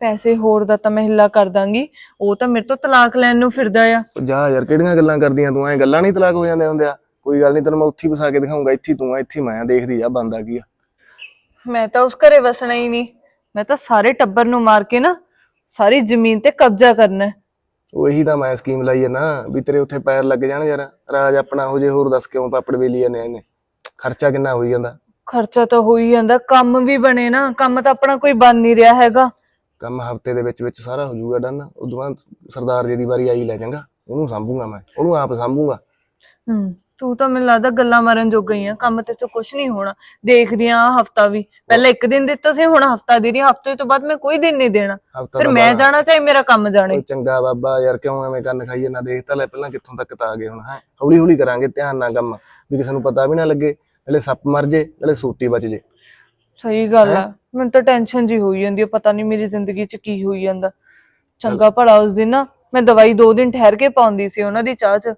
ਪੈਸੇ ਹੋਰ ਦਾ ਤਾਂ ਮੈਂ ਹਿੱਲਾ ਕਰ ਦਾਂਗੀ ਉਹ ਤਾਂ ਮੇਰੇ ਤੋਂ ਤਲਾਕ ਲੈਣ ਨੂੰ ਫਿਰਦਾ ਆ। ਜਾ ਯਾਰ ਕਿਹੜੀਆਂ ਗੱਲਾਂ ਕਰਦੀਆਂ ਤੂੰ ਐ ਗੱਲਾਂ ਨਹੀਂ ਤਲਾਕ ਹੋ ਜਾਂਦੇ ਹੁੰਦੇ ਆ। ਕੋਈ ਗੱਲ ਨਹੀਂ ਤੈਨੂੰ ਮੈਂ ਉੱਥੇ ਹੀ ਕੇ ਦਿਖਾਉਂਗਾ ਇੱਥੇ ਹੀ ਤੂੰ ਆ ਇੱਥੇ ਹੀ ਮੈਂ ਆ ਦੇਖਦੀ ਜਾ ਬੰਦਾ ਕੀ ਆ। ਮੈਂ ਤਾਂ ਉਸ ਘਰੇ ਵਸਣਾ ਹੀ ਨਹੀਂ ਮੈਂ ਤਾਂ ਸਾਰੇ ਟੱਬਰ ਨੂੰ ਮਾਰ ਕੇ ਨਾ ਸਾਰੀ ਜ਼ਮੀਨ ਤੇ ਕਬਜ਼ਾ ਕਰਨਾ ਹੈ। ਉਹ ਇਹੀ ਤਾਂ ਮੈਂ ਸਕੀਮ ਲਾਈ ਹੈ ਨਾ ਵੀ ਤੇਰੇ ਉੱਥੇ ਪੈਰ ਲੱਗ ਜਾਣ ਯਾਰ ਰਾਜ ਆਪਣਾ ਹੋ ਜੇ ਹੋਰ ਦੱਸ ਕਿਉਂ ਪਾਪੜ ਵੇਲੀ ਇਹਨੇ? ਖਰਚਾ ਕਿੰਨਾ ਹੋਈ ਜਾਂਦਾ? ਖਰਚਾ ਤਾਂ ਹੋ ਹੀ ਜਾਂਦਾ ਕੰਮ ਵੀ ਬਣੇ ਨਾ ਕੰਮ ਤਾਂ ਆਪਣਾ ਕੋਈ ਬਣ ਨਹੀਂ ਰਿਹਾ ਹੈਗਾ। ਕੰਮ ਹਫ਼ਤੇ ਦੇ ਵਿੱਚ ਵਿੱਚ ਸਾਰਾ ਹੋ ਜਾਊਗਾ ਡਨ ਉਦੋਂ ਬਾਅਦ ਸਰਦਾਰ ਜੀ ਦੀ ਵਾਰੀ ਆਈ ਲੈ ਜਾਂਗਾ ਉਹਨੂੰ ਸੰਭੂਗਾ ਮੈਂ ਉਹਨੂੰ ਆਪ ਸੰਭੂਗਾ। ਹੂੰ। ਤੂੰ ਤਾਂ ਮੈਨੂੰ ਲੱਗਦਾ ਗੱਲਾਂ ਮਾਰਨ ਜੋਗ ਗਈ ਆ ਕੰਮ ਤੇ ਤੋਂ ਕੁਝ ਨਹੀਂ ਹੋਣਾ। ਦੇਖਦੀ ਆ ਹਫਤਾ ਵੀ। ਪਹਿਲਾਂ ਇੱਕ ਦਿਨ ਦਿੱਤਾ ਸੀ ਹੁਣ ਹਫਤਾ ਦੇ ਰਹੀ ਹਫ਼ਤੇ ਤੋਂ ਬਾਅਦ ਮੈਂ ਕੋਈ ਦਿਨ ਨਹੀਂ ਦੇਣਾ। ਹਫਤਾ ਫਿਰ ਮੈਂ ਜਾਣਾ ਚਾਹੇ ਮੇਰਾ ਕੰਮ ਜਾਣੇ। ਉਹ ਚੰਗਾ ਬਾਬਾ ਯਾਰ ਕਿਉਂ ਐਵੇਂ ਕੰਨ ਖਾਈਏ? ਨਾ ਦੇਖ ਤਾਂ ਲੈ ਪਹਿਲਾਂ ਕਿੱਥੋਂ ਤੱਕ ਤਾਂ ਆ ਗਏ ਹੁਣ ਹੈ? ਹੌਲੀ ਹੌਲੀ ਕਰਾਂਗੇ ਧਿਆਨ ਨਾਲ ਕੰਮ। ਵੀ ਕਿਸੇ ਨੂੰ ਪਤਾ ਵੀ ਨਾ ਲੱਗੇ ਨਾਲੇ ਸੱਪ ਮਰ ਜੇ ਨਾਲੇ ਸੂਟੀ ਬਚ ਜੇ। ਸਹੀ ਗੱਲ ਆ। ਮੈਨੂੰ ਤਾਂ ਟੈਨਸ਼ਨ ਜੀ ਹੋਈ ਜਾਂਦੀ ਆ ਪਤਾ ਨਹੀਂ ਮੇਰੀ ਜ਼ਿੰਦਗੀ 'ਚ ਕੀ ਹੋਈ ਜਾਂਦਾ। ਚੰਗਾ ਭਲਾ ਉਸ ਦਿਨ ਨਾ ਮੈਂ ਦਵਾਈ ਦੋ ਦਿਨ ਠਹਿਰ ਕੇ ਪਾਉਂਦੀ ਸੀ ਉਹਨਾਂ ਦੀ ਚਾਹ 'ਚ।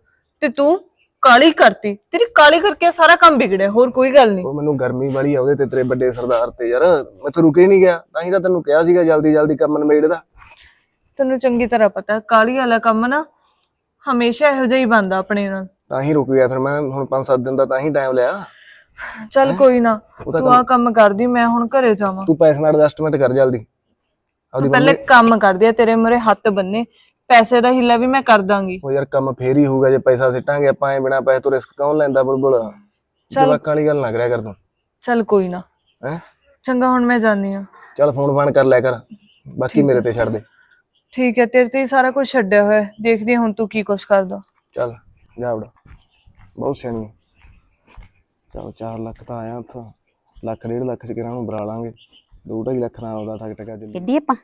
ਤੇ ਤੂੰ? ਕਾਲੀ ਕਰਤੀ ਤੇਰੀ ਕਾਲੀ ਕਰਕੇ ਸਾਰਾ ਕੰਮ ਵਿਗੜਿਆ ਹੋਰ ਕੋਈ ਗੱਲ ਨਹੀਂ। ਉਹ ਮੈਨੂੰ ਗਰਮੀ ਵਾਲੀ ਆ ਉਹਦੇ ਤੇ ਤੇਰੇ ਵੱਡੇ ਸਰਦਾਰ ਤੇ ਯਾਰ ਮੈਂ ਤਾਂ ਰੁਕੇ ਨਹੀਂ ਗਿਆ ਤਾਂ ਹੀ ਤਾਂ ਤੈਨੂੰ ਕਿਹਾ ਸੀਗਾ ਜਲਦੀ ਜਲਦੀ ਕੰਮ ਨਿਬੇੜ ਦਾ ਤੈਨੂੰ ਚੰਗੀ ਤਰ੍ਹਾਂ ਪਤਾ ਕਾਲੀ ਵਾਲਾ ਕੰਮ ਨਾ ਹਮੇਸ਼ਾ ਇਹੋ ਜਿਹਾ ਹੀ ਬੰਦਾ ਆਪਣੇ ਨਾਲ। ਤਾਂ ਹੀ ਰੁਕ ਗਿਆ ਫਿਰ ਮੈਂ ਹੁਣ 5-7 ਦਿਨ ਦਾ ਤਾਂ ਹੀ ਟਾਈਮ ਲਿਆ। ਚੱਲ ਕੋਈ ਨਾ ਤਾਂ ਆ ਕੰਮ ਕਰਦੀ ਮੈਂ ਹੁਣ ਘਰੇ ਜਾਵਾਂ। ਤੂੰ ਪੈਸੇ ਨਾਲ ਐਡਜਸਟਮੈਂਟ ਕਰ ਜਲਦੀ। ਪਹਿਲੇ ਕੰਮ ਕਰਦੀ ਆ ਤੇਰੇ ਮੂਹਰੇ ਹੱਥ ਬੰਨੇ। ਪੈਸੇ ਦਾ ਹਿੱਲਾ ਵੀ ਮੈਂ ਕਰ ਦਾਂਗੀ। ਉਹ ਯਾਰ ਕੰਮ ਫੇਰ ਹੀ ਹੋਊਗਾ ਜੇ ਪੈਸਾ ਸਿੱਟਾਂਗੇ ਆਪਾਂ ਐ ਬਿਨਾ ਪੈਸੇ ਤੋਂ ਰਿਸਕ ਕੌਣ ਲੈਂਦਾ ਬੁਲਬੁਲ? ਜਵਾਕਾਂ ਵਾਲੀ ਗੱਲ ਨਾ ਕਰਿਆ ਕਰ ਤੂੰ। ਚੱਲ ਕੋਈ ਨਾ। ਹੈ? ਚੰਗਾ ਹੁਣ ਮੈਂ ਜਾਣੀ ਆ ਚੱਲ ਫੋਨ ਫਾਨ ਕਰ ਲਿਆ ਕਰ ਬਾਕੀ ਮੇਰੇ ਤੇ ਛੱਡ ਦੇ। ਠੀਕ ਹੈ ਤੇਰੇ ਤੇ ਹੀ ਸਾਰਾ ਕੁਝ ਛੱਡਿਆ ਹੋਇਆ ਹੈ। ਦੇਖਦੀ ਹਾਂ ਹੁਣ ਤੂੰ ਕੀ ਕੁਛ ਕਰਦਾ। ਚੱਲ ਜਾ ਵੜਾ। ਬਹੁਤ ਸਿਆਣੀ ਹੈ। ਚੱਲ 4 ਲੱਖ ਤਾਂ ਆਇਆ ਉੱਥੋਂ। ਲੱਖ ਡੇਢ ਲੱਖ ਚ ਕਿਰਾਂ ਨੂੰ ਬਰਾ ਲਾਂਗੇ। ਦੋ ਢਾਈ ਲੱਖ ਨਾਲ ਆਉਦਾ ਠੱਕ ਠਕਾ ਜਿੰਨੀ। ਕਿੱਡੀ ਆਪਾਂ।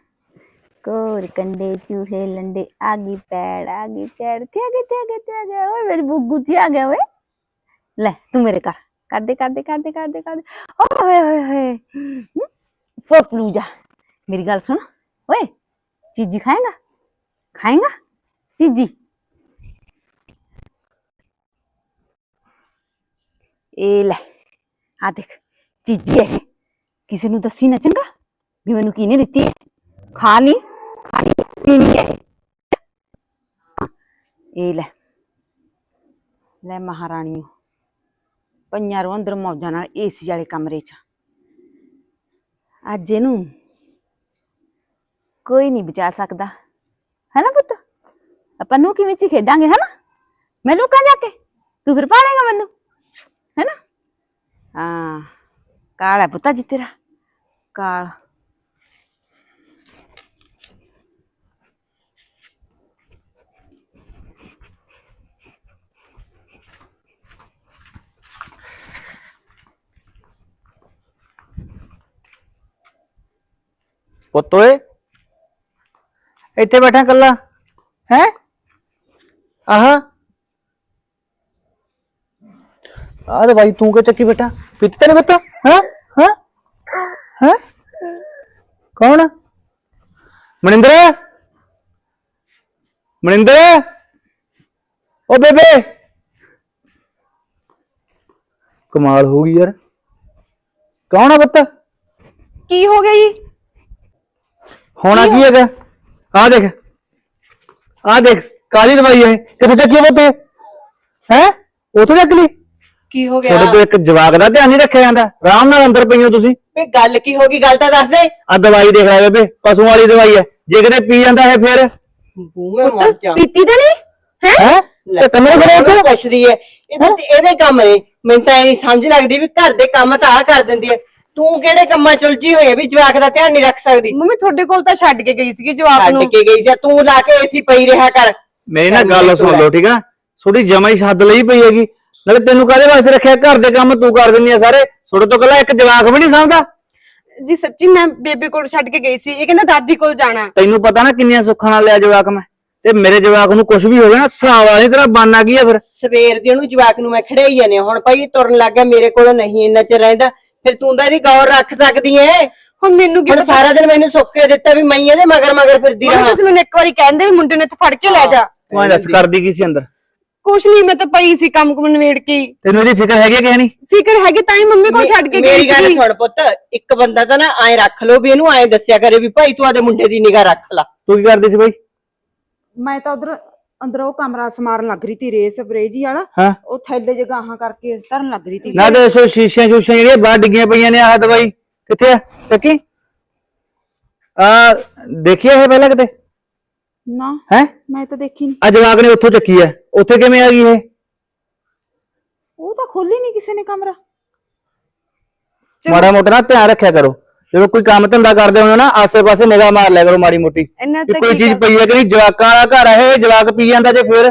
ਕੋਰ ਕੰਡੇ ਚੂਹੇ ਲੰਡੇ ਆ ਗਈ ਪੈੜ ਆ ਗਈ ਪੈੜ ਤੇ ਆ ਗਏ ਤੇ ਆ ਗਏ ਤੇ ਆ ਗਏ ਓਏ ਮੇਰੀ ਬੁੱਗੂ ਜੀ ਆ ਗਿਆ ਓਏ ਲੈ ਤੂੰ ਮੇਰੇ ਘਰ ਕਰਦੇ ਕਰਦੇ ਕਰਦੇ ਕਰਦੇ ਕਰਦੇ ਓਏ ਹੋਏ ਹੋਏ ਪੋਪਲੂ ਜਾ ਮੇਰੀ ਗੱਲ ਸੁਣ ਓਏ ਚੀਜੀ ਖਾਏਗਾ ਖਾਏਗਾ ਚੀਜੀ ਇਹ ਲੈ ਆ ਦੇਖ ਚੀਜੀ ਇਹ ਕਿਸੇ ਨੂੰ ਦੱਸੀ ਨਾ ਚੰਗਾ ਵੀ ਮੈਨੂੰ ਪੀਣੀ ਹੈ ਇਹ ਲੈ। ਲੈ ਮਹਾਰਾਣੀਓ ਪੰਜਾਂ ਰੋ ਅੰਦਰ ਮੌਜਾਂ ਨਾਲ ਏਸੀ ਵਾਲੇ ਕਮਰੇ 'ਚ। ਅੱਜ ਇਹਨੂੰ ਕੋਈ ਨਹੀਂ ਬਚਾ ਸਕਦਾ। ਹੈਨਾ ਪੁੱਤ? ਆਪਾਂ ਨੂੰ ਕਿਵੇਂ ਚ ਖੇਡਾਂਗੇ, ਹੈਨਾ? ਮੈਂ ਲੁਕਾਂ ਜਾ ਕੇ, ਤੂੰ ਫਿਰ ਪਾੜੇਗਾ ਮੈਨੂੰ, ਹੈਨਾ? ਹਾਂ, ਕਾਲ ਹੈ ਪੁੱਤਾ ਜੀ ਤੇਰਾ। ਕਾਲ। ਪੁੱਤ ਓਏ। ਇੱਥੇ ਬੈਠਾ ਕੱਲਾ ਹੈ? ਆਹ। ਆ ਦਵਾਈ ਤੂੰ ਕਿ ਚੱਕੀ ਬੈਠਾ? ਪੀਤੀ ਤੇਰੇ ਬੱਤਾ ਹਾਂ? ਹਾਂ? ਹਾਂ? ਕੌਣ? ਮਨਿੰਦਰ? ਮਨਿੰਦਰ? ਓ ਬੇਬੇ। ਕਮਾਲ ਹੋ ਗਈ ਯਾਰ। ਕੌਣ ਆ ਬੱਤਾ ਕੀ ਹੋ ਗਿਆ ਜੀ? ਹੋਣਾ ਕੀ ਹੈਗਾ? ਆ ਦੇਖ। ਆ ਦੇਖ ਕਾਲੀ ਦਵਾਈ ਹੈ ਕਿੱਥੇ ਚੱਕੀ ਬਤੇ ਹੈ? ਉਥੋਂ ਚੱਕ ਲਈ? ਕੀ ਹੋ ਤੁਹਾਡੇ ਤੋਂ ਇੱਕ ਜਵਾਕ ਦਾ ਧਿਆਨ ਨਹੀਂ ਰੱਖਿਆ ਜਾਂਦਾ। ਆਰਾਮ ਨਾਲ ਅੰਦਰ ਪਈਓ ਤੁਸੀਂ। ਵੇ ਗੱਲ ਕੀ ਹੋ ਗਈ? ਗੱਲ ਤਾਂ ਦੱਸ ਦੇ। ਆ ਦਵਾਈ ਦੇਖ ਲੈ ਬੇਬੇ ਪਸ਼ੂਆਂ ਵਾਲੀ ਦਵਾਈ ਹੈ। ਜੇ ਕਿਤੇ ਪੀ ਜਾਂਦਾ ਹੈ ਫਿਰ। ਬੂਮੇ ਮਰ ਜਾ ਪੀਤੀ ਤਾਂ ਨਹੀਂ? ਹੈ? ਤੇ ਕਮਰੇ ਖੜੇ ਉੱਥੇ। ਪੁੱਛਦੀ ਐ ਇਹ ਤਾਂ ਇਹਦੇ ਕੰਮ ਨੇ। ਮੈਨੂੰ ਤਾਂ ਇਹ ਨਹੀਂ ਸਮਝ ਲੱਗਦੀ ਵੀ ਘਰ ਦੇ ਕੰਮ ਤਾਂ ਆ ਕਰ ਦਿੰਦੀ ਐ ਤੂੰ ਕਿਹੜੇ ਕੰਮਾਂ ਚ ਉਲਝੀ ਹੋਈ ਐ ਵੀ ਜਵਾਕ ਦਾ ਧਿਆਨ ਨਹੀਂ ਰੱਖ ਸਕਦੀ? ਮੰਮੀ ਤੁਹਾਡੇ ਕੋਲ ਤਾਂ ਛੱਡ ਕੇ ਗਈ ਸੀਗੀ ਜਵਾਬ ਛੱਡ ਕੇ ਗਈ ਸੀ। ਤੂੰ ਲਾ ਕੇ ਏਸੀ ਪਈ ਰਿਹਾ ਕਰ। ਮੇਰੀ ਨਾ ਗੱਲ ਸੁਣ ਲਓ ਠੀਕ ਆ? ਥੋੜੀ ਜਮਾ ਹੀ ਛੱਦ ਲਈ ਪਈ ਹੈਗੀ। ਨਾਲੇ ਤੈਨੂੰ ਕਾਹਦੇ ਵਾਸਤੇ ਰੱਖਿਆ? ਘਰ ਦੇ ਕੰਮ ਤੂੰ ਕਰ ਦਿੰਦੀ ਆ ਸਾਰੇ। ਤੁਹਾਡੇ ਤੋਂ ਕੱਲਾ ਇੱਕ ਜਵਾਕ ਵੀ ਨਹੀਂ ਸਮਝਦਾ ਜੀ ਸੱਚੀ ਮੈਂ ਬੇਬੇ ਕੋਲ ਛੱਡ ਕੇ ਗਈ ਸੀ। ਇਹ ਕਹਿੰਦਾ ਦਾਦੀ ਕੋਲ ਜਾਣਾ ਤੈਨੂੰ ਪਤਾ ਨਾ ਕਿੰਨੀਆਂ ਸੁੱਖਾਂ ਨਾਲ ਲਿਆ ਜਵਾਕ ਮੈਂ। ਤੇ ਮੇਰੇ ਜਵਾਕ ਨੂੰ ਕੁਝ ਵੀ ਹੋਵੇ ਨਾ ਹਿਸਾਬ ਵਾਲੀ ਤਰ੍ਹਾਂ ਬਾਨਾ ਕੀ ਆ ਫਿਰ? ਸਵੇਰ ਦੀ ਉਹਨੂੰ ਜਵਾਕ ਨੂੰ ਮੈਂ ਖੜਾਈ ਜਾਨੇ ਹੁਣ ਭਾਈ ਤੁਰਨ ਲੱਗ ਗਿਆ ਮੇਰੇ ਕੋਲ ਨਹੀਂ ਇੰਨਾ ਚਿਰ ਰਹਿੰਦਾ। ਫਿਰ ਤੂੰ ਤਾਂ ਇਹਦੀ ਗੌਰ ਰੱਖ ਸਕਦੀ ਐ। ਹੁਣ ਮੈਨੂੰ ਕੀ ਹੁਣ ਪਤਾ? ਸਾਰਾ ਦਿਨ ਮੈਨੂੰ ਸੁੱਕ ਕੇ ਦਿੱਤਾ ਵੀ ਮੈਂ ਇਹਦੇ ਮਗਰ ਮਗਰ ਫਿਰਦੀ ਰਹਾਂ ਤੁਸੀਂ ਮੈਨੂੰ ਇੱਕ ਵਾਰੀ ਕਹਿੰਦੇ ਵੀ ਮੁੰਡੇ ਨੇ ਤੂੰ ਫੜ ਕੇ ਲੈ ਜਾ। ਤੂੰ ਐਂ ਦੱਸ ਕਰਦੀ ਕੀ ਸੀ ਅੰਦਰ? ਕੁਛ ਨਹੀਂ ਮੈਂ ਤਾਂ ਪਈ ਸੀ ਕੰਮ ਕੁਮ ਨਵੇੜ ਕੇ ਹੀ। ਤੈਨੂੰ ਇਹਦੀ ਫਿਕਰ ਹੈਗੀ ਕਿ ਨਹੀਂ? ਫਿਕਰ ਹੈਗੇ ਤਾਂ ਹੀ ਮੰਮੀ ਕੋਲ ਛੱਡ ਕੇ ਗਈ ਮੇਰੀ ਗੱਲ ਸੀ ਸੁਣ ਪੁੱਤ ਇੱਕ ਬੰਦਾ ਤਾਂ ਨਾ ਐ ਰੱਖ ਲੋ ਵੀ ਇਹਨੂੰ ਐ ਦੱਸਿਆ ਕਰੇ ਵੀ ਭਾਈ ਤੂੰ ਆਦੇ ਮੁੰਡੇ ਦੀ ਨਿਗਾਹ ਰੱਖ ਲੈ। ਤੂੰ ਕੀ ਕਰਦੀ ਸੀ ਬਈ? ਮੈਂ ਤਾਂ ਉਧਰ ਅੰਦਰ ਉਹ ਕਮਰਾ ਸਮਾਰਨ ਲੱਗ ਰਹੀ ਤੀ ਰੇ ਸਪਰੇ ਜੀ ਵਾਲਾ। ਹਾਂ? ਉਹ ਥੈਲੇ ਜਗਾਹਾਂ ਕਰਕੇ ਧਰਨ ਲੱਗ ਰਹੀ ਤੀ। ਨਾ ਤੇ ਸੋ ਸ਼ੀਸ਼ੀਆਂ ਸ਼ੂਸ਼ੀਆਂ ਜਿਹੜੀਆਂ ਬਾਹਰ ਡਿੱਗੀਆਂ ਪਈਆਂ ਨੇ ਆਹ ਦਵਾਈ ਕਿੱਥੇ ਆ? ਚੱਕੀ? ਆ ਦੇਖੀ ਇਹ ਪਹਿਲਾਂ ਕਿਤੇ? ਨਾ ਹੈ? ਮੈਂ ਤਾਂ ਦੇਖੀ ਨਹੀਂ ਆ ਜਵਾਕ ਨੇ ਉੱਥੋਂ ਚੱਕੀ ਆ। ਉੱਥੇ ਕਿਵੇਂ ਆ ਗਈ ਇਹ? ਉਹ ਤਾਂ ਖੋਲੀ ਨਹੀਂ ਕਿਸੇ ਨੇ ਕਮਰਾ। ਮਾੜਾ ਮੋਟਾ ਨਾ ਧਿਆਨ ਰੱਖਿਆ ਕਰੋ। ਜਦੋਂ ਕੋਈ ਕੰਮ ਧੰਦਾ ਕਰਦੇ ਹੋ ਨਾ ਆਸੇ-ਪਾਸੇ ਨਿਗਾਹ ਮਾਰ ਲਿਆ ਕਰੋ ਮਾੜੀ ਮੋਟੀ। ਇੰਨਾ ਵੀ ਤਾਂ ਕੋਈ ਕੀ ਚੀਜ਼ ਪਈ ਹੈ ਕਿ ਨਹੀਂ? ਜਵਾਕਾਂ ਵਾਲਾ ਘਰ ਹੈ ਇਹ ਜਵਾਕ ਪੀ ਜਾਂਦਾ ਜੇ ਫਿਰ।